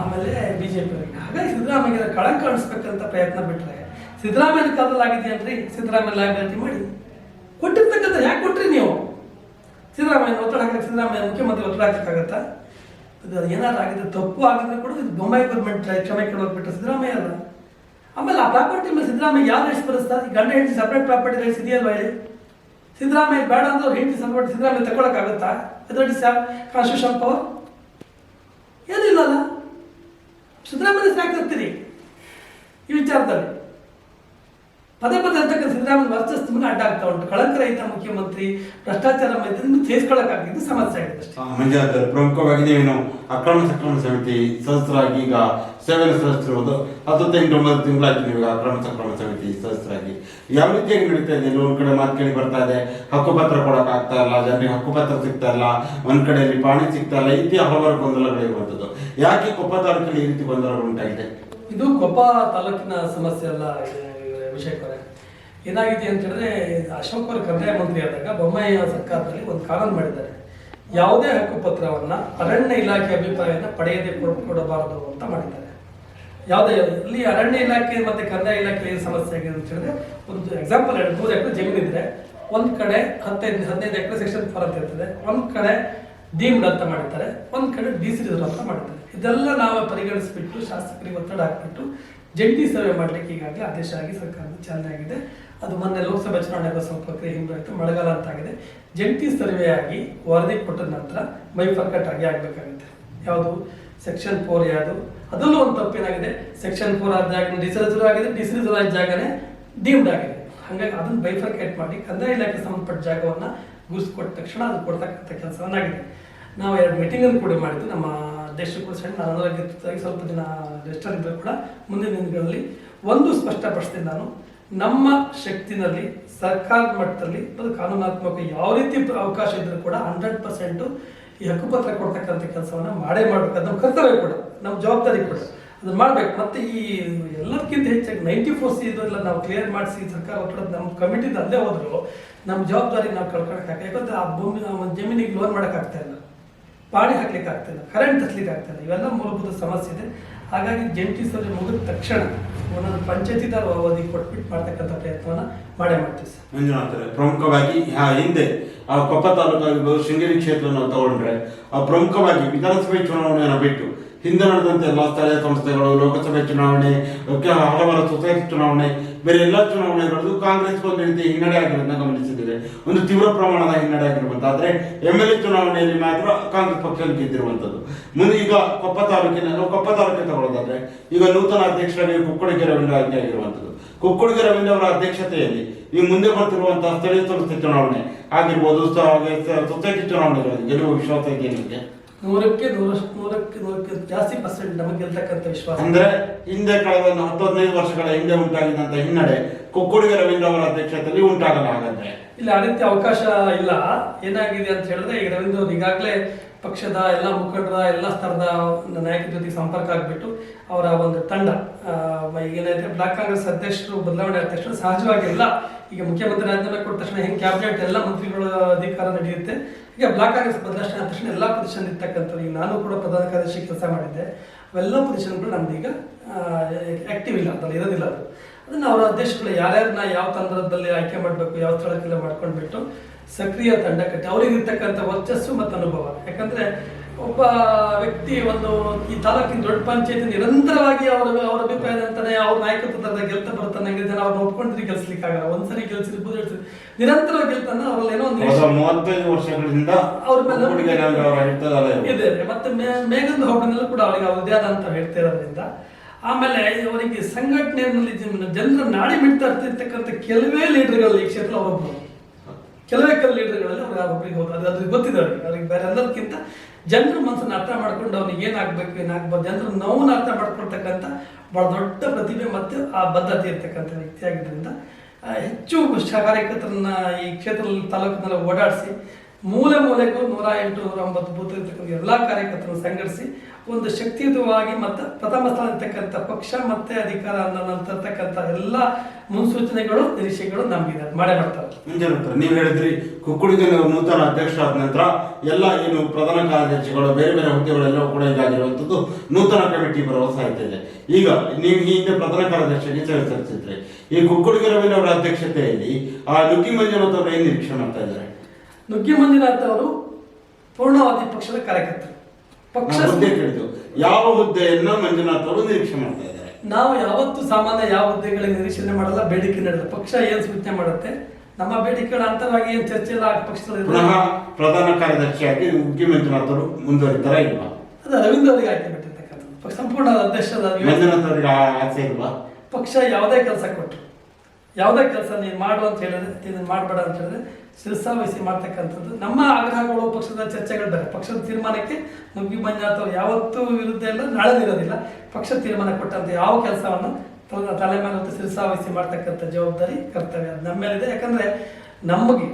ಆಮೇಲೆ ಬಿಜೆಪಿ ಅವರಿಗೆ. ಹಾಗಾಗಿ ಸಿದ್ದರಾಮಯ್ಯ ಕಳಂಕ ಕಾಣಿಸ್ಬೇಕಂತ ಪ್ರಯತ್ನ ಬಿಟ್ಟರೆ ಸಿದ್ದರಾಮಯ್ಯನ ಕಾಲದಲ್ಲಿ ಸಿದ್ಧರಾಮಯ್ಯ ಸಿದ್ದರಾಮಯ್ಯ ಲೈಬಿಲಿಟಿ ಮಾಡಿ. ಕೊಟ್ಟಿರ್ತಕ್ಕಂಥ ಯಾಕೆ ಕೊಟ್ರಿ ನೀವು? ಸಿದ್ದರಾಮಯ್ಯ ಒತ್ತಡ ಹಾಕಕ್ಕೆ ಸಿದ್ದರಾಮಯ್ಯ ಮುಖ್ಯಮಂತ್ರಿ ಒತ್ತಡ ಹಾಕಕ್ಕಾಗತ್ತಾ? ಏನಾದ್ರು ಆಗಿದ್ರೆ ತಪ್ಪು ಆಗಿದ್ರೆ ಕೂಡ ಇದು ಬೊಂಬೈ ಗೌರ್ಮೆಂಟ್ ಕ್ಷಮೆ ಕೇಳೋಗ್ಬಿಟ್ಟು ಸಿದ್ದರಾಮಯ್ಯ ಅಲ್ಲ. ಆಮೇಲೆ ಆ ಪ್ರಾಪರ್ಟಿ ಮೇಲೆ ಸಿದ್ದರಾಮಯ್ಯ ಯಾರು ಎಷ್ಟು ಈ ಗಂಡ ಹೆಂಡತಿ ಸಪ್ರೇಟ್ ಪ್ರಾಪರ್ಟಿ ರೈಟ್ಸ್ ಇದೆಯಲ್ವಾ ಹೇಳಿ ಸಿದ್ದರಾಮಯ್ಯ ಬೇಡ ಅಂದ್ರೆ ಅವ್ರು ಹೆಂಡತಿ ಸಪ್ರೇಟ್ ಸಿದ್ದರಾಮಯ್ಯ ತಗೊಳಕ್ಕಾಗುತ್ತಾ? ಇದರಲ್ಲಿ ಕಾನ್ಸ್ಟಿಟ್ಯೂಷನ್ ಪವರ್ ಏನಿಲ್ಲ ಅಲ್ಲ. ಸಿದ್ದರಾಮಯ್ಯ ಸಾಕಿರ್ತೀರಿ ಈ ವಿಚಾರದಲ್ಲಿ. ಪದೇ ಪದೇ ಇರ್ತಕ್ಕಂಥ ಸಿದ್ದರಾಮಯ್ಯ ವರ್ಚಸ್ ತುಂಬಾ ಅಡ್ಡ ಆಗ್ತಾ ಉಂಟು. ಕಳಂಕರಹಿತ ಮುಖ್ಯಮಂತ್ರಿ ಭ್ರಷ್ಟಾಚಾರ ಮೈತ್ರಿ ಸೇರಿಸ್ಕೊಳ್ಳೋಕ್ಕಾಗಿದ್ದು ಸಮಸ್ಯೆ ಆಗಿದೆ ಅಷ್ಟೇ. ಪ್ರಮುಖವಾಗಿ ನೀವೇನು ಅಕ್ರಮ ಸಕ್ರಮ ಸಮಿತಿ ಸದಸ್ಯರಾಗಿ ಈಗ ಸೇವೆಯನ್ನು ಸಲ್ಲಿಸ್ತಿರುವುದು ಹತ್ತೊಂಬತ್ತು ಒಂಬತ್ತು ತಿಂಗಳಾಗಿ ನೀವು ಅಕ್ರಮ ಸಕ್ರಮ ಸಮಿತಿ ಸದಸ್ಯರಾಗಿ. ಯಾವ ರೀತಿಯಾಗಿ ನಡೀತಾ ಇದೆ? ಒಂದು ಕಡೆ ಮಾತು ಕೇಳಿ ಬರ್ತಾ ಇದೆ ಹಕ್ಕುಪತ್ರ ಕೊಡಕ್ ಆಗ್ತಾ ಇಲ್ಲ ಜನರಿಗೆ ಹಕ್ಕುಪತ್ರ ಸಿಗ್ತಾ ಇಲ್ಲ ಒಂದ್ ಕಡೆಯಲ್ಲಿ ಪಾಣಿ ಸಿಗ್ತಾ ಇಲ್ಲ ಇತಿ ಹಲವಾರು ಗೊಂದಲಗಳಿರುವಂಥದ್ದು ಯಾಕೆ ಕೊಪ್ಪ ತಾಲೂಕಲ್ಲಿ ಈ ರೀತಿ ಗೊಂದಲಗಳು ಉಂಟಾಗಿದೆ? ಇದು ಕೊಪ್ಪ ತಾಲೂಕಿನ ಸಮಸ್ಯೆ ಅಲ್ಲ ಏನಾಗಿದೆ ಅಂತ ಹೇಳಿದ್ರೆ ಅಶೋಕ್ ಅವರು ಕಂದಾಯ ಮಂತ್ರಿ ಆದಾಗ ಬೊಮ್ಮಾಯಿ ಸರ್ಕಾರದಲ್ಲಿ ಒಂದು ಕಾನೂನು ಮಾಡಿದ್ದಾರೆ. ಯಾವುದೇ ಹಕ್ಕುಪತ್ರವನ್ನ ಅರಣ್ಯ ಇಲಾಖೆ ಅಭಿಪ್ರಾಯನ ಪಡೆಯದೆ ಕೊಡ್- ಕೊಡಬಾರದು ಅಂತ ಮಾಡಿದ್ದಾರೆ. ಯಾವುದೇ, ಇಲ್ಲಿ ಅರಣ್ಯ ಇಲಾಖೆ ಮತ್ತೆ ಕಂದಾಯ ಇಲಾಖೆ ಏನು ಸಮಸ್ಯೆ ಆಗಿದೆ ಅಂತ ಹೇಳಿದ್ರೆ, ಒಂದು ಎಕ್ಸಾಂಪಲ್ ಹೇಳಿ ನೂರು ಎಕರೆ ಜಮೀನು ಇದ್ರೆ, ಒಂದ್ ಕಡೆ ಹತ್ತೈದು ಹದಿನೈದು ಎಕರೆ ಸೆಕ್ಷನ್ ಫೋರ್ ಅಂತ ಇರ್ತದೆ. ಒಂದ್ ಕಡೆ ಡೀಮ್ಡ್ ಅಂತ ಮಾಡ್ತಾರೆ ಒಂದ್ ಕಡೆ ಡಿ ಅಂತ ಮಾಡ್ತಾರೆ ಇದೆಲ್ಲ ನಾವು ಪರಿಗಣಿಸ್ಬಿಟ್ಟು ಶಾಸಕರಿಗೆ ಒತ್ತಡ ಹಾಕ್ಬಿಟ್ಟು ಜಂಟಿ ಸರ್ವೆ ಮಾಡಲಿಕ್ಕೆ ಈಗಾಗಲೇ ಆದೇಶ ಆಗಿ ಸರ್ಕಾರದ ಚಾಲನೆ ಆಗಿದೆ. ಅದು ಮೊನ್ನೆ ಲೋಕಸಭಾ ಚುನಾವಣೆಗಳ ಸ್ವಲ್ಪ ಪ್ರಕ್ರಿಯೆ ಮಳೆಗಾಲ ಅಂತ ಆಗಿದೆ. ಜಂಟಿ ಸರ್ವೆ ಆಗಿ ವರದಿ ಕೊಟ್ಟ ನಂತರ ಮೈಫರ್ಕಟ್ ಆಗಿ ಆಗಬೇಕಾಗುತ್ತೆ. ಯಾವುದು? ಸೆಕ್ಷನ್ ಫೋರ್ ಯಾವುದು? ಅದರಲ್ಲೂ ಒಂದು ತಪ್ಪೇನಾಗಿದೆ? ಸೆಕ್ಷನ್ ಫೋರ್ ಆದ ಜಾಗ ಡಿಸರಿಸರ್ ಆಗಿದೆ. ಡಿಸರಿಸರ್ ಆದ ಜಾಗನೇ ಡೀಮ್ಡ್ ಆಗಿದೆ. ಹಾಗಾಗಿ ಅದನ್ನು ಬೈಫರ್ಕೇಟ್ ಮಾಡಿ ಕಂದಾಯ ಇಲಾಖೆ ಸಂಬಂಧಪಟ್ಟ ಜಾಗವನ್ನು ಗುರುಸ್ಕೊಟ್ಟ ತಕ್ಷಣ ಅದು ಕೊಡ್ತಕ್ಕಂಥ ಕೆಲಸವನ್ನಾಗಿದೆ. ನಾವು ಎರಡು ಮೀಟಿಂಗನ್ನು ಕೂಡ ಮಾಡಿದ್ದು ನಮ್ಮ ಅಧ್ಯಕ್ಷರು ಕೂಡ ಸಣ್ಣ ಅನಾರೋಗ್ಯವಾಗಿ ಸ್ವಲ್ಪ ದಿನ ರೆಸ್ಟ್ ಇದ್ದರೂ ಕೂಡ ಮುಂದಿನ ದಿನಗಳಲ್ಲಿ ಒಂದು ಸ್ಪಷ್ಟಪಡಿಸ್ತೀನಿ ನಾನು, ನಮ್ಮ ಶಕ್ತಿನಲ್ಲಿ, ಸರ್ಕಾರದ ಮಟ್ಟದಲ್ಲಿ ಅದು ಕಾನೂನಾತ್ಮಕ ಯಾವ ರೀತಿ ಅವಕಾಶ ಇದ್ದರೂ ಕೂಡ ಹಂಡ್ರೆಡ್ ಪರ್ಸೆಂಟು ಈ ಹಕ್ಕುಪತ್ರ ಕೊಡ್ತಕ್ಕಂಥ ಕೆಲಸವನ್ನು ಮಾಡೇ ಮಾಡಬೇಕು. ನಮ್ಮ ಕರ್ತವ್ಯ ಕೂಡ, ನಮ್ಮ ಜವಾಬ್ದಾರಿ ಕೂಡ. ಅದನ್ನ ಮಾಡಬೇಕು. ಮತ್ತೆ ಈ ಎಲ್ಲದಕ್ಕಿಂತ ಹೆಚ್ಚಾಗಿ ನೈಂಟಿ ಫೋರ್ ಸಿ ಇದೆಲ್ಲ ನಾವು ಕ್ಲಿಯರ್ ಮಾಡಿಸಿ, ಸರ್ಕಾರ ಒತ್ತಡ ನಮ್ಮ ಕಮಿಟಿದ ಅಲ್ಲೇ ಹೋದ್ರು, ನಮ್ಮ ಜವಾಬ್ದಾರಿ ನಾವು ಕಳ್ಕೊಳಕ್ಕೆ ಯಾಕಂದ್ರೆ ಆ ಭೂಮಿ ಜಮೀನಿಗೆ ಲೋನ್ ಮಾಡೋಕ್ಕಾಗ್ತಾ ಇಲ್ಲ. ಪಾಣಿ ಹಾಕ್ಲಿಕ್ಕೆ ಆಗ್ತಿಲ್ಲ ಕರೆಂಟ್ ಹಚ್ಲಿಕ್ಕೆ ಆಗ್ತಿಲ್ಲ ಇವೆಲ್ಲ ಮೂಲಭೂತ ಸಮಸ್ಯೆ ಇದೆ. ಹಾಗಾಗಿ ಜಂಟಿ ಸರ್ವೆ ಮುಗಿದ ತಕ್ಷಣ ಒಂದೊಂದು ಪಂಚಾಯತಿದಾರ ಅವಧಿ ಕೊಟ್ಬಿಟ್ಟು ಮಾಡ್ತಕ್ಕಂಥ ಪ್ರಯತ್ನವನ್ನು ಮಾಡೇ ಮಾಡ್ತೀವಿ ಸರ್. ಮಂಜುನಾಥ್ ಪ್ರಮುಖವಾಗಿ ಹಿಂದೆ, ಆ, ಕೊಪ್ಪ ತಾಲೂಕು ಆಗಿರ್ಬೋದು ಶೃಂಗೇರಿ ಕ್ಷೇತ್ರವನ್ನು ತಗೊಂಡ್ರೆ, ಆ, ಪ್ರಮುಖವಾಗಿ ವಿಧಾನಸಭೆ ಚುನಾವಣೆಯನ್ನು ಬಿಟ್ಟು, ಹಿಂದೆ ನಡೆದಂತೆ ಎಲ್ಲ ಸ್ಥಳೀಯ ಸಂಸ್ಥೆಗಳು, ಲೋಕಸಭೆ ಚುನಾವಣೆ ಹಲವಾರು ಸೊಸೈಟಿ ಚುನಾವಣೆ ಬೇರೆ ಎಲ್ಲ ಚುನಾವಣೆಗಳಲ್ಲೂ ಕಾಂಗ್ರೆಸ್ ಒಂದು ರೀತಿ ಹಿನ್ನಡೆ ಆಗಿರೋದನ್ನ ಗಮನಿಸಿದ್ದೇವೆ. ಒಂದು ತೀವ್ರ ಪ್ರಮಾಣದ ಹಿನ್ನಡೆ ಆಗಿರುವಂತಹ ಆದ್ರೆ ಎಂ ಎಲ್ ಎ ಚುನಾವಣೆಯಲ್ಲಿ ಮಾತ್ರ ಕಾಂಗ್ರೆಸ್ ಪಕ್ಷ ಗೆದ್ದಿರುವಂತದ್ದು. ಮುಂದೆ ಈಗ ಕೊಪ್ಪ ತಾಲೂಕಿನ ಕೊಪ್ಪ ತಾಲೂಕಿನ ತಗೊಳ್ಳೋದಾದ್ರೆ ಈಗ ನೂತನ ಅಧ್ಯಕ್ಷರಾಗಿ ಕುಕ್ಕುಡಿಗೆ ರವೀಂದ್ರ ಆಯ್ಕೆ ಆಗಿರುವಂತದ್ದು. ಕುಕ್ಕುಡಿಗೆ ರವೀಂದ್ರ ಅವರ ಅಧ್ಯಕ್ಷತೆಯಲ್ಲಿ ಈ ಮುಂದೆ ಬರ್ತಿರುವಂತಹ ಸ್ಥಳೀಯ ಸಂಸ್ಥೆ ಚುನಾವಣೆ ಆಗಿರ್ಬೋದು ಸೊಸೈಟಿ ಚುನಾವಣೆಗಳಲ್ಲಿ ಗೆಲ್ಲುವ ವಿಶ್ವಾಸ ಇದೆ ನಿಮಗೆ? ನೂರಕ್ಕೆ ನೂರಷ್ಟು ನೂರಕ್ಕೆ ನೂರಕ್ಕೆ ಜಾಸ್ತಿ ಪರ್ಸೆಂಟ್ ನಮಗೆ ಇರ್ತಕ್ಕಂಥ ವಿಶ್ವಾಸ. ಅಂದ್ರೆ ಹಿಂದೆ ಕಳೆದ ಒಂದು ಹತ್ತು ವರ್ಷಗಳ ಹಿಂದೆ ಉಂಟಾಗಿದ್ದಂತ ಹಿನ್ನಡೆ ಕುಕ್ಕುಡಿಗೆ ರವೀಂದ್ರ ಅವರ ಅಧ್ಯಕ್ಷತೆಯಲ್ಲಿ ಉಂಟಾಗಲ್ಲ ಹಾಗಾದ್ರೆ ಇಲ್ಲ ಆ ರೀತಿ ಅವಕಾಶ ಇಲ್ಲ. ಏನಾಗಿದೆ ಅಂತ ಹೇಳಿದ್ರೆ ಈಗ ರವೀಂದ್ರ ಅವರು ಈಗಾಗಲೇ ಪಕ್ಷದ ಎಲ್ಲ ಮುಖಂಡರ ಎಲ್ಲ ಸ್ತರದ ನಾಯಕರ ಜೊತೆಗೆ ಸಂಪರ್ಕ ಆಗಿಬಿಟ್ಟು ಅವರ ಒಂದು ತಂಡ ಏನಾಯ್ತು ಬ್ಲಾಕ್ ಕಾಂಗ್ರೆಸ್ ಅಧ್ಯಕ್ಷರು ಬದಲಾವಣೆ ಆದ ತಕ್ಷಣ ಸಹಜವಾಗಿ ಎಲ್ಲ ಈಗ ಮುಖ್ಯಮಂತ್ರಿ ರಾಜೀನಾಮೆ ಕೊಟ್ಟ ತಕ್ಷಣ ಹೆಂಗೆ ಕ್ಯಾಬಿನೆಟ್ ಎಲ್ಲ ಮಂತ್ರಿಗಳ ಅಧಿಕಾರ ನಡೆಯುತ್ತೆ. ಈಗ ಬ್ಲಾಕ್ ಕಾಂಗ್ರೆಸ್ ಬದಲಾವಣೆ ತಕ್ಷಣ ಎಲ್ಲ ಪೊಸಿಷನ್ ಇರ್ತಕ್ಕಂಥದ್ದು ಈಗ ನಾನು ಕೂಡ ಪ್ರಧಾನ ಕಾರ್ಯದರ್ಶಿ ಕೆಲಸ ಮಾಡಿದ್ದೆ. ಅವೆಲ್ಲ ಪೊಸಿಷನ್ಗಳು ನಮ್ದು ಈಗ ಆಕ್ಟಿವ್ ಇಲ್ಲ ಅಂತ ಇರೋದಿಲ್ಲ ಅದು. ಅದನ್ನ ಅವರ ಅಧ್ಯಕ್ಷಗಳು ಯಾರ್ಯಾರನ್ನ ಯಾವ ತಂತ್ರದಲ್ಲಿ ಆಯ್ಕೆ ಮಾಡಬೇಕು, ಯಾವ ಸ್ಥಳಕ್ಕೆಲ್ಲ ಮಾಡ್ಕೊಂಡ್ಬಿಟ್ಟು ಸಕ್ರಿಯ ತಂಡ ಕಟ್ಟಿ ಅವರಿಗಿರ್ತಕ್ಕಂಥ ವರ್ಚಸ್ಸು ಮತ್ತು ಅನುಭವ. ಯಾಕಂದ್ರೆ ಒಬ್ಬ ವ್ಯಕ್ತಿ ಒಂದು ಈ ತಾಲೂಕಿನ ದೊಡ್ಡ ಪಂಚಾಯತ್ ನಿರಂತರವಾಗಿ ಅವರ ಅವರ ಅಭಿಪ್ರಾಯದಂತಾನೆ, ಅವ್ರ ನಾಯಕತ್ವದ ಗೆಲ್ತಾ ಬರ್ತಾನೆ ಅವ್ರನ್ನ ಒಪ್ಕೊಂಡ್ರೆ ಗೆಲ್ಸ್ಲಿಕ್ಕಾಗಲ್ಲ. ಒಂದ್ಸರಿ ಗೆಲ್ಸಿರ್ಬೋದು ಎರಡು ಗೆಲ್ತಾನ ಅವರಲ್ಲಿ ಏನೋ ಒಂದು ಮೂವತ್ತೈದು ವರ್ಷಗಳಿಂದ ಅವ್ರ ಮೇಲೆ ಇದೆ. ಮತ್ತೆ ಮೇಘದ ಹೋಗನಲ್ಲೂ ಕೂಡ ಅವರಿಗೆ ಅವ್ರದ್ದೇ ಆದಂತ ಹೇಳ್ತಿರೋದ್ರಿಂದ ಆಮೇಲೆ ಅವರಿಗೆ ಸಂಘಟನೆಯಲ್ಲಿ ಜನ- ಜನರ ನಾಡಿ ಬಿಡ್ತಾ ಇರ್ತಿರ್ತಕ್ಕಂಥ ಕೆಲವೇ ಲೀಡರ್ಗಳಲ್ಲಿ ಈ ಕ್ಷೇತ್ರ ಅವರೊಬ್ಬರು ಕೆಲವೇ ಕೆಲವು ಲೀಡರ್ಗಳಲ್ಲಿ ಅವ್ರಿಗೆ ಒಬ್ಬರಿಗೆ ಹೋದ್ರು. ಅದು ಅದ್ರಿಗೆ ಗೊತ್ತಿದೆ ಅವ್ರಿಗೆ. ಅವ್ರಿಗೆ ಬೇರೆ ಎಲ್ಲದಕ್ಕಿಂತ ಜನರ ಮನಸ್ಸನ್ನು ಅರ್ಥ ಮಾಡ್ಕೊಂಡು ಅವ್ನಿಗೆ ಏನಾಗಬೇಕು ಏನಾಗಬಾರ್ದು ಜನರ ನೋವನ್ನು ಅರ್ಥ ಮಾಡ್ಕೊಳ್ತಕ್ಕಂಥ ಬಹಳ ದೊಡ್ಡ ಪ್ರತಿಭೆ ಮತ್ತು ಆ ಬದ್ಧತೆ ಇರ್ತಕ್ಕಂಥ ವ್ಯಕ್ತಿ ಆಗಿದ್ದರಿಂದ ಆ, ಹೆಚ್ಚು ಶ- ಕಾರ್ಯಕರ್ತರನ್ನ ಈ ಕ್ಷೇತ್ರದಲ್ಲಿ ತಾಲೂಕಿನಲ್ಲಿ ಓಡಾಡಿಸಿ ಮೂಲೆ ಮೂಲೆಗೂ ನೂರ ಎಂಟು, ನೂರ ಒಂಬತ್ತು ಬೂತ್ ಇರ್ತಕ್ಕಂಥ ಎಲ್ಲ ಕಾರ್ಯಕರ್ತರನ್ನು ಸಂಘಟಿಸಿ ಒಂದು ಶಕ್ತಿಯುತವಾಗಿ ಮತ್ತು ಪ್ರಥಮ ಸ್ಥಾನ ಇರ್ತಕ್ಕಂಥ ಪಕ್ಷ ಮತ್ತೆ ಅಧಿಕಾರ ಅನ್ನತಕ್ಕಂಥ ಎಲ್ಲ ಮುನ್ಸೂಚನೆಗಳು, ನಿರೀಕ್ಷೆಗಳು ನಮಗಿದೆ. ಮಾಡೇ ಮುಂಜಾನೆ ನೀವು ಹೇಳಿದ್ರಿ ಕುಕ್ಕುಡಿಗೆ ನೂತನ ಅಧ್ಯಕ್ಷರಾದ ನಂತರ ಎಲ್ಲ ಏನು ಪ್ರಧಾನ ಕಾರ್ಯದರ್ಶಿಗಳು, ಬೇರೆ ಬೇರೆ ಹುದ್ದೆಗಳೆಲ್ಲ ಕೂಡ ಇದಾಗಿರುವಂಥದ್ದು ನೂತನ ಕಮಿಟಿ ಸಾಧ್ಯತೆ ಇದೆ. ಈಗ ನೀವು ಹಿಂದೆ ಪ್ರಧಾನ ಕಾರ್ಯದರ್ಶಿಗೆ ಚರ್ಚಿಸಿದ್ರೆ ಈ ಕುಕ್ಕುಡಿಗೆ ರವಿನವರ ಅಧ್ಯಕ್ಷತೆಯಲ್ಲಿ ಆ ಲುಕಿ ಮಂಜುನಾಥ್ ಅವರು ಏನ್ ನಿರೀಕ್ಷೆ ಮಾಡ್ತಾ ಇದ್ದಾರೆ? ನುಗ್ಗಿ ಅಂತ ಅವರು ಪೂರ್ಣವಾದಿ ಪಕ್ಷದ ಕಾರ್ಯಕರ್ತರು. ಪಕ್ಷ ಹುದ್ದೆ ಯಾವ ಹುದ್ದೆಯನ್ನು ಮಂಜುನಾಥ್ ಅವರು ನಿರೀಕ್ಷೆ ಮಾಡ್ತಾ ಇದ್ದಾರೆ? ನಾವು ಯಾವತ್ತು ಸಾಮಾನ್ಯ ಯಾವ ಹುದ್ದೆಗಳಿಗೆ ನಿರೀಕ್ಷಣೆ ಮಾಡಲ್ಲ ಬೇಡಿಕೆ ನಡೆದ ಪಕ್ಷ ಏನ್ ಸೂಚನೆ ಮಾಡುತ್ತೆ? ನಮ್ಮ ಬೇಡಿಕೆಗಳ ಅಂತರವಾಗಿ ಏನು ಚರ್ಚೆ ಇಲ್ಲ ಆ ಪಕ್ಷದಲ್ಲಿ ಪುನಃ ಪ್ರಧಾನ ಕಾರ್ಯದರ್ಶಿಯಾಗಿ ಮಂಜುನಾಥ್ ಅವರು ಮುಂದುವರಿತಾರ ಇಲ್ವಾ? ಅದು ರವೀಂದ್ರ ಅವರಿಗೆ ಆಯ್ಕೆ ಬಿಟ್ಟಿರ್ತಕ್ಕಂಥದ್ದು ಸಂಪೂರ್ಣ ಅಧ್ಯಕ್ಷ ಮಂಜುನಾಥ್ ಅವರಿಗೆ ಆಸೆ ಇಲ್ವಾ? ಪಕ್ಷ ಯಾವುದೇ ಕೆಲಸ ಕೊಟ್ಟರು. ಯಾವುದೇ ಕೆಲಸ ನೀನು ಮಾಡು ಅಂತ ಹೇಳಿದ್ರೆ ನೀನು ಮಾಡಬೇಡ ಅಂತ ಹೇಳಿದ್ರೆ ಶಿರಸಾವಹಿಸಿ ಮಾಡ್ತಕ್ಕಂಥದ್ದು. ನಮ್ಮ ಆಗ್ರಹಗಳು ಪಕ್ಷದ ಚರ್ಚೆಗಳು ಬೇರೆ ಪಕ್ಷದ ತೀರ್ಮಾನಕ್ಕೆ ನುಗ್ಗಿ ಮಂಜ ಅಥವಾ ಯಾವತ್ತೂ ವಿರುದ್ಧ ಇಲ್ಲ, ನಾಳೆ ಇರೋದಿಲ್ಲ. ಪಕ್ಷ ತೀರ್ಮಾನ ಕೊಟ್ಟಂತ ಯಾವ ಕೆಲಸವನ್ನು ತಲೆ ಮೇಲೆ ಹೊತ್ತು ಶಿರಸಾವಹಿಸಿ ಮಾಡ್ತಕ್ಕಂಥ ಜವಾಬ್ದಾರಿ, ಕರ್ತವ್ಯ ಅದು ನಮ್ಮ ಮೇಲಿದೆ. ಯಾಕಂದ್ರೆ ನಮಗೆ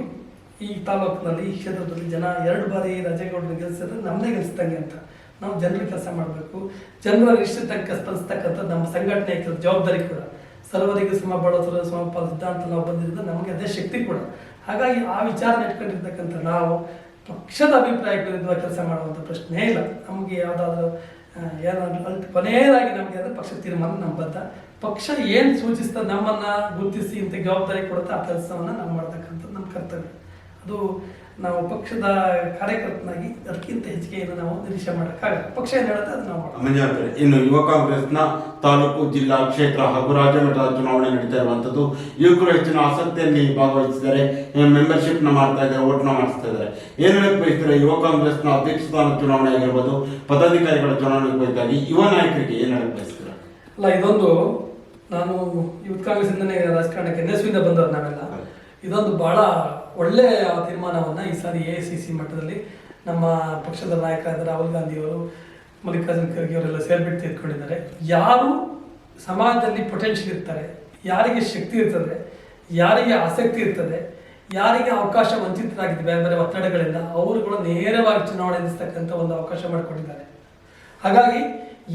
ಈ ತಾಲೂಕಿನಲ್ಲಿ, ಈ ಕ್ಷೇತ್ರದಲ್ಲಿ ಜನ ಎರಡು ಬಾರಿ ರಾಜೇಗೌಡರು ಗೆಲ್ಸಿದ್ರೆ ನಮ್ಮದೇ ಗೆಲ್ಸ್ದಂಗೆ ಅಂತ. ನಾವು ಜನರ ಕೆಲಸ ಮಾಡಬೇಕು. ಜನರ ನಿಶ್ಚಿತಕ್ಕೆ ಸ್ಪಂದಿಸ್ತಕ್ಕಂಥ ನಮ್ಮ ಸಂಘಟನೆ ಜವಾಬ್ದಾರಿ ಕೂಡ. ಸರ್ವರಿಗೂ ಸಮ ಬಳಸಲು ಸಮಪಾಲ ಸಿದ್ಧಾಂತ ನಾವು ಬಂದಿದ್ದ ನಮಗೆ ಅದೇ ಶಕ್ತಿ ಕೂಡ. ಹಾಗಾಗಿ ಆ ವಿಚಾರ ಇಟ್ಕೊಂಡಿರ್ತಕ್ಕಂಥ ನಾವು ಪಕ್ಷದ ವಿರುದ್ಧವಾಗಿ ಕೆಲಸ ಮಾಡುವಂಥ ಪ್ರಶ್ನೆ ಇಲ್ಲ. ನಮಗೆ ಯಾವುದಾದ್ರೂ ಏನಾದ್ರು ಕೊನೆಯದಾಗಿ ನಮಗೆ ಅಂದರೆ ಪಕ್ಷ ತೀರ್ಮಾನ ನಂಬತ್ತ ಪಕ್ಷ ಏನು ಸೂಚಿಸ್ತಾ ನಮ್ಮನ್ನ ಗುರುತಿಸಿ ಇಂಥ ಜವಾಬ್ದಾರಿ ಕೊಡುತ್ತೆ ಆ ಕೆಲಸವನ್ನು ನಾವು ಮಾಡ್ತಕ್ಕಂಥದ್ದು ನಮ್ಮ ಕರ್ತವ್ಯ. ಅದು ನಾವು ಪಕ್ಷದ ಕಾರ್ಯಕರ್ತನಾಗಿ ಅದಕ್ಕಿಂತ ಹೆಚ್ಚಿಗೆ ಏನು ನಾವು ನಿರೀಕ್ಷೆ ಮಾಡೋಕ್ಕಾಗಲ್ಲ. ಪಕ್ಷ ಏನು ಹೇಳುತ್ತೆ ಅದು ನಾವು ಮಂಜುನಾಥ್ ಇನ್ನು ಯುವ ಕಾಂಗ್ರೆಸ್ನ ತಾಲೂಕು ಜಿಲ್ಲಾ ಕ್ಷೇತ್ರ ಹಾಗೂ ರಾಜ್ಯ ಮಟ್ಟದ ಚುನಾವಣೆ ನಡೀತಾ ಇರುವಂಥದ್ದು ಯುವಕರು ಹೆಚ್ಚಿನ ಆಸಕ್ತಿಯಲ್ಲಿ ಭಾಗವಹಿಸಿದ್ದಾರೆ ಮೆಂಬರ್ಶಿಪ್ನ ಮಾಡ್ತಾ ಇದ್ದಾರೆ ಓಟ್ನ ಮಾಡಿಸ್ತಾ ಇದ್ದಾರೆ. ಏನು ಹೇಳಕ್ಕೆ ಬಯಸ್ತಾರೆ? ಯುವ ಕಾಂಗ್ರೆಸ್ನ ಅಧ್ಯಕ್ಷ ಸ್ಥಾನ ಚುನಾವಣೆ ಆಗಿರ್ಬೋದು ಪದಾಧಿಕಾರಿಗಳ ಚುನಾವಣೆ ಕುರಿತಾಗಿ ಯುವ ನಾಯಕರಿಗೆ ಏನು ಹೇಳಕ್ಕೆ ಬಯಸ್ತಾರೆ? ಅಲ್ಲ ಇದೊಂದು ನಾನು ಯುವ ಕಾಂಗ್ರೆಸ್ ಇಂದನೇ ರಾಜಕಾರಣಕ್ಕೆ ಬಂದವರು ನಾವೆಲ್ಲ. ಇದೊಂದು ಬಹಳ ಒಳ್ಳೆಯ ತೀರ್ಮಾನವನ್ನು ಈ ಸಾರಿ ಎ ಸಿ ಸಿ ಮಟ್ಟದಲ್ಲಿ ನಮ್ಮ ಪಕ್ಷದ ನಾಯಕರಾದ ರಾಹುಲ್ ಗಾಂಧಿಯವರು, ಮಲ್ಲಿಕಾರ್ಜುನ ಖರ್ಗೆ ಅವರೆಲ್ಲ ಸೇರ್ಬಿಟ್ಟು ತೆಗೆದುಕೊಂಡಿದ್ದಾರೆ ಯಾರು ಸಮಾಜದಲ್ಲಿ ಪೊಟೆನ್ಷಿಯಲ್ ಇರ್ತಾರೆ, ಯಾರಿಗೆ ಶಕ್ತಿ ಇರ್ತದೆ, ಯಾರಿಗೆ ಆಸಕ್ತಿ ಇರ್ತದೆ, ಯಾರಿಗೆ ಅವಕಾಶ ವಂಚಿತರಾಗಿದೆ ಬೇರೆ ಬೇರೆ ಒತ್ತಡಗಳಿಂದ ಅವರುಗಳು ನೇರವಾಗಿ ಚುನಾವಣೆ ಎದುರಿಸ್ತಕ್ಕಂಥ ಒಂದು ಅವಕಾಶ ಮಾಡಿಕೊಂಡಿದ್ದಾರೆ. ಹಾಗಾಗಿ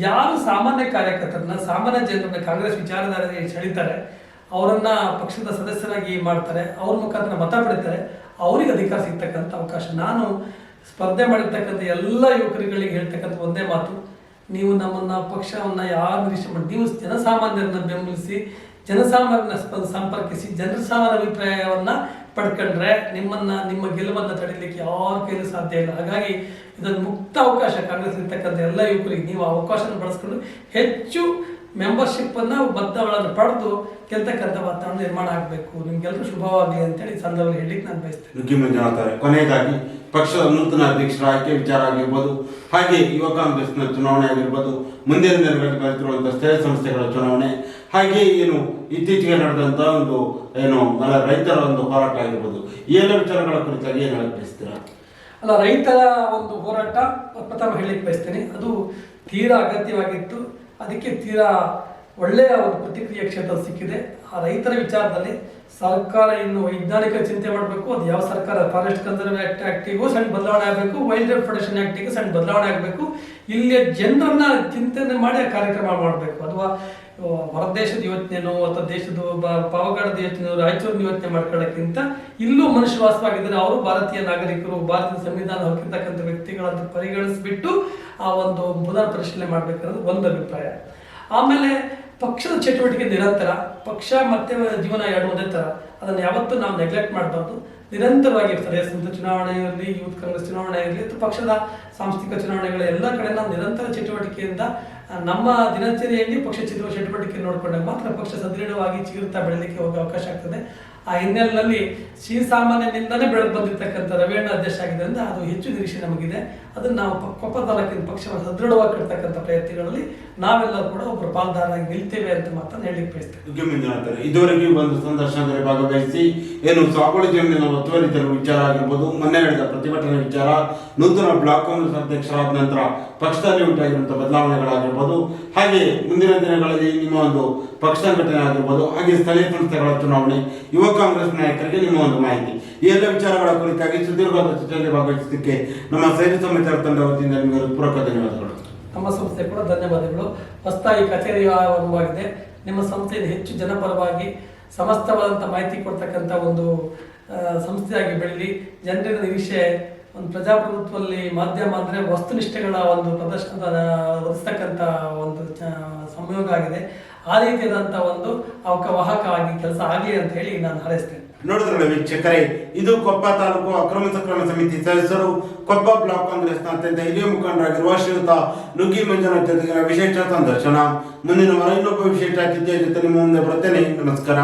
ಯಾರು ಸಾಮಾನ್ಯ ಕಾರ್ಯಕರ್ತರನ್ನ, ಸಾಮಾನ್ಯ ಜನರನ್ನ ಕಾಂಗ್ರೆಸ್ ವಿಚಾರಧಾರೆ ಸೆಳಿತಾರೆ ಅವರನ್ನ ಪಕ್ಷದ ಸದಸ್ಯರಾಗಿ ಮಾಡ್ತಾರೆ, ಅವ್ರ ಮುಖಾಂತರ ಮತ ಪಡಿತಾರೆ. ಅವರಿಗೆ ಅಧಿಕಾರ ಸಿಗ್ತಕ್ಕಂಥ ಅವಕಾಶ. ನಾನು ಸ್ಪರ್ಧೆ ಮಾಡಿರ್ತಕ್ಕಂಥ ಎಲ್ಲ ಯುವಕರುಗಳಿಗೆ ಹೇಳ್ತಕ್ಕಂಥ ಒಂದೇ ಮಾತು. ನೀವು ನಮ್ಮನ್ನ, ಪಕ್ಷವನ್ನ ಯಾರು ನಿರೀಕ್ಷೆ ಮಾಡಿ, ನೀವು ಜನಸಾಮಾನ್ಯರನ್ನ ಬೆಂಬಲಿಸಿ, ಜನಸಾಮಾನ್ಯರನ್ನ ಸ್ಪ- ಸಂಪರ್ಕಿಸಿ, ಜನಸಾಮಾನ್ಯ ಅಭಿಪ್ರಾಯವನ್ನ ಪಡ್ಕೊಂಡ್ರೆ ನಿಮ್ಮನ್ನ, ನಿಮ್ಮ ಗೆಲುವನ್ನ ತಡೀಲಿಕ್ಕೆ ಯಾರ ಕೈಲೂ ಸಾಧ್ಯ ಇಲ್ಲ. ಹಾಗಾಗಿ ಇದೊಂದು ಮುಕ್ತ ಅವಕಾಶ ಕಾಂಗ್ರೆಸ್ ಇರ್ತಕ್ಕಂಥ ಎಲ್ಲ ಯುವಕರಿಗೆ ನೀವು ಅವಕಾಶನ ಬಳಸ್ಕೊಂಡು ಹೆಚ್ಚು ಮೆಂಬರ್ಶಿಪ್ ಅನ್ನ ಬದ್ಧಗಳನ್ನು ಪಡೆದು ಗೆಲ್ತಕ್ಕಂಥ ವಾತಾವರಣ ನಿರ್ಮಾಣ ಆಗಬೇಕು. ನಿಮ್ಗೆಲ್ಲರೂ ಶುಭವಾಗಲಿ ಅಂತೇಳಿ ಹೇಳಿ ಸಂದರ್ಭದಲ್ಲಿ ಹೇಳಿಕ್ಕೆ ನಾನು ಬಯಸ್ತೇನೆ. ಮುಖ್ಯಮಂತ್ರಿ ಹೇಳ್ತಾರೆ ಕೊನೆಯದಾಗಿ ಪಕ್ಷದ ನೂತನ ಅಧ್ಯಕ್ಷರ ಆಯ್ಕೆ ವಿಚಾರ ಆಗಿರ್ಬೋದು ಹಾಗೆ ಯುವ ಕಾಂಗ್ರೆಸ್ನ ಚುನಾವಣೆ ಆಗಿರ್ಬೋದು ಮುಂದಿನ ದಿನಗಳಲ್ಲಿ ಬರುತ್ತಿರುವಂಥ ಸ್ಥಳೀಯ ಸಂಸ್ಥೆಗಳ ಚುನಾವಣೆ ಹಾಗೆ ಏನು ಇತ್ತೀಚೆಗೆ ನಡೆದಂತ ಒಂದು ಏನು ರೈತರ ಒಂದು ಹೋರಾಟ ಆಗಿರ್ಬೋದು. ಈ ಎಲ್ಲ ವಿಚಾರಗಳ ಕುರಿತಾಗಿ ಏನು ಹೇಳಕ್ ಬಯಸ್ತೀರಾ? ಅಲ್ಲ ರೈತರ ಒಂದು ಹೋರಾಟ ಪ್ರಥಮ ಹೇಳಲಿಕ್ಕೆ ಬಯಸ್ತೇನೆ. ಅದು ತೀರಾ ಅಗತ್ಯವಾಗಿತ್ತು. ಅದಕ್ಕೆ ತೀರಾ ಒಳ್ಳೆಯ ಒಂದು ಪ್ರತಿಕ್ರಿಯೆ ಕ್ಷೇತ್ರ ಸಿಕ್ಕಿದೆ. ಆ ರೈತರ ವಿಚಾರದಲ್ಲಿ ಸರ್ಕಾರ ಇನ್ನು ವೈಜ್ಞಾನಿಕ ಚಿಂತೆ ಮಾಡಬೇಕು. ಅದು ಯಾವ ಸರ್ಕಾರ? ಫಾರೆಸ್ಟ್ ಕನ್ಸರ್ವೇಷನ್ ಆಕ್ಟ್ ಆಕ್ಟಿಗೂ ಸಣ್ಣ ಬದಲಾವಣೆ ಆಗಬೇಕು. ವೈಲ್ಡ್ ಲೈಫ್ ಪ್ರೊಟೆಕ್ಷನ್ ಆಕ್ಟಿಗೂ ಸಣ್ಣ ಬದಲಾವಣೆ ಆಗಬೇಕು. ಇಲ್ಲಿಯ ಜನರನ್ನ ಚಿಂತನೆ ಮಾಡಿ ಕಾರ್ಯಕ್ರಮ ಮಾಡಬೇಕು. ಅಥವಾ ಹೊರದೇಶದ ಯೋಚನೆನೋ ಅಥವಾ ದೇಶದ ಪಾವಗಡದ ಯೋಚನೆ ರಾಯಚೂರಿನ ಯೋಚನೆ ಮಾಡ್ಕೊಳ್ಳೋಕ್ಕಿಂತ ಇಲ್ಲೂ ಮನುಷ್ಯ ವಾಸವಾಗಿದ್ದಾರೆ ಅವರು ಭಾರತೀಯ ನಾಗರಿಕರು, ಭಾರತದ ಸಂವಿಧಾನ ಹೋಗಿರ್ತಕ್ಕಂಥ ವ್ಯಕ್ತಿಗಳಂತ ಪರಿಗಣಿಸ್ಬಿಟ್ಟು ಆ ಒಂದು ಪುನರ್ ಪರಿಶೀಲನೆ ಮಾಡ್ಬೇಕನ್ನೋದು ಒಂದು ಅಭಿಪ್ರಾಯ. ಆಮೇಲೆ ಪಕ್ಷದ ಚಟುವಟಿಕೆ ನಿರಂತರ, ಪಕ್ಷ ಮತ್ತೆ ಜೀವನ ಎರಡು ಒಂದೇ ಥರ ಅದನ್ನು ಯಾವತ್ತೂ ನಾವು ನೆಗ್ಲೆಕ್ಟ್ ಮಾಡಬಾರ್ದು. ನಿರಂತರವಾಗಿ ಇರ್ತಾರೆ ಚುನಾವಣೆ ಇರಲಿ ಯೂತ್ ಕಾಂಗ್ರೆಸ್ ಚುನಾವಣೆ ಇರಲಿ ಪಕ್ಷದ ಸಾಂಸ್ಥಿಕ ಚುನಾವಣೆಗಳ ಎಲ್ಲ ಕಡೆ ನಿರಂತರ ಚಟುವಟಿಕೆಯಿಂದ ನಮ್ಮ ದಿನಚರಿಯಲ್ಲಿ ಪಕ್ಷ ಚಿತ್ರ ಚಟುವಟಿಕೆ ನೋಡಿಕೊಂಡಾಗ ಮಾತ್ರ ಪಕ್ಷ ಸದೃಢವಾಗಿ ಚಿಗುರ್ತಾ ಬೆಳಲಿಕ್ಕೆ ಹೋಗೋ ಅವಕಾಶ ಆಗ್ತದೆ. ಆ ಹಿನ್ನೆಲೆಯಲ್ಲಿ ಶ್ರೀಸಾಮಾನ್ಯನಿಂದಲೇ ಬೆಳೆದು ಬಂದಿರತಕ್ಕಂಥ ರವಿಯಣ್ಣ ಅಧ್ಯಕ್ಷ ಆಗಿದ್ದರಿಂದ ಅದು ಹೆಚ್ಚು ನಿರೀಕ್ಷೆ ನಮಗಿದೆ. ಅದನ್ನು ನಾವು ಕೊಪ್ಪ ತಾಲೂಕಿನ ಪಕ್ಷವನ್ನು ಸದೃಢವಾಗಿ ಕಟ್ತಕ್ಕಂಥ ಪ್ರಯತ್ನಗಳಲ್ಲಿ ನಾವೆಲ್ಲರೂ ಕೂಡ ಒಬ್ಬರು ಪಾಲ್ದಾರರಾಗಿ ನಿಲ್ತೇವೆ ಅಂತ ಮಾತ್ರ ಹೇಳಿಕ್ಕೆ ಬಯಸ್ತೇವೆ ಇದುವರೆಗೆ ಬಂದು ಸಂದರ್ಶನದಲ್ಲಿ ಭಾಗವಹಿಸಿ ಏನು ಸ್ವಾಭಾವಿಕ ಒತ್ತುವರಿ ವಿಚಾರ ಆಗಿರ್ಬೋದು, ಮೊನ್ನೆ ನಡೆದ ಪ್ರತಿಭಟನೆ ವಿಚಾರ, ನೂತನ ಬ್ಲಾಕ್ ಕಾಂಗ್ರೆಸ್ ಅಧ್ಯಕ್ಷರಾದ ನಂತರ ಪಕ್ಷದಲ್ಲಿ ಉಂಟಾಗಿರುವಂತಹ ಬದಲಾವಣೆಗಳಾಗಿರ್ಬೋದು, ಹಾಗೆ ಮುಂದಿನ ದಿನಗಳಲ್ಲಿ ನಿಮ್ಮ ಒಂದು ಪಕ್ಷ ಸಂಘಟನೆ ಆಗಿರ್ಬೋದು, ಹಾಗೆ ಸ್ಥಳೀಯ ಸಂಸ್ಥೆಗಳ ಚುನಾವಣೆ, ಯುವ ಕಾಂಗ್ರೆಸ್ ನಾಯಕರಿಗೆ ನಿಮ್ಮ ಒಂದು ಮಾಹಿತಿ. ಈ ಎಲ್ಲ ವಿಚಾರಗಳ ಕುರಿತಾಗಿ ಸುದೀರ್ಘವಾದ ಚರ್ಚೆಯಲ್ಲಿ ಭಾಗವಹಿಸಲಿಕ್ಕೆ ನಮ್ಮ ಸೈನಿಕ ಸಮಿತಿಯ ತಂಡ ವತಿಯಿಂದ ನಿಮಗೆ ಪೂರಕ ಧನ್ಯವಾದಗಳು. ನಮ್ಮ ಸಂಸ್ಥೆ ಕೂಡ ಧನ್ಯವಾದಗಳು. ಹೊಸದಾಗಿ ಕಚೇರಿ ಆರಂಭವಾಗಿದೆ ನಿಮ್ಮ ಸಂಸ್ಥೆಯಿಂದ ಹೆಚ್ಚು ಜನಪರವಾಗಿ ಸಮಸ್ತವಾದಂಥ ಮಾಹಿತಿ ಕೊಡ್ತಕ್ಕಂಥ ಒಂದು ಸಂಸ್ಥೆಯಾಗಿ ಬೆಳೀಲಿ. ಜನರಿಗೆ ನಿರೀಕ್ಷೆ ಒಂದು ಪ್ರಜಾಪ್ರಭುತ್ವದಲ್ಲಿ ಮಾಧ್ಯಮ ಅಂದರೆ ವಸ್ತುನಿಷ್ಠೆಗಳ ಒಂದು ಪ್ರದರ್ಶನದ ಒದಗಿಸ್ತಕ್ಕಂಥ ಒಂದು ಸಂಯೋಗ ಆಗಿದೆ. ಆ ರೀತಿಯಾದಂಥ ಒಂದು ಅವಕವಾಹಕವಾಗಿ ಕೆಲಸ ಆಗಲಿ ಅಂತ ಹೇಳಿ ನಾನು ಹಾರೈಸ್ತೇನೆ. ನೋಡಿದ್ರಲ್ಲ ವೀಕ್ಷಕರೇ ಇದು ಕೊಪ್ಪ ತಾಲೂಕು ಅಕ್ರಮ ಸಕ್ರಮ ಸಮಿತಿ ಸದಸ್ಯರು ಕೊಪ್ಪ ಬ್ಲಾಕ್ ಕಾಂಗ್ರೆಸ್ನ ಅತ್ಯಂತ ಹಿರಿಯ ಮುಖಂಡರಾಗಿರುವ ಶ್ರೀಯುತ ನುಗ್ಗಿ ಮಂಜುನಾಥ್ ಜೊತೆಗಿನ ವಿಶೇಷ ಸಂದರ್ಶನ ಮುಂದಿನ ವಾರ ಇನ್ನೊಬ್ಬ ವಿಶೇಷ ಅತಿಥಿಯ ಜೊತೆ ನಿಮ್ಮ ಮುಂದೆ ಬರ್ತೇನೆ ನಮಸ್ಕಾರ.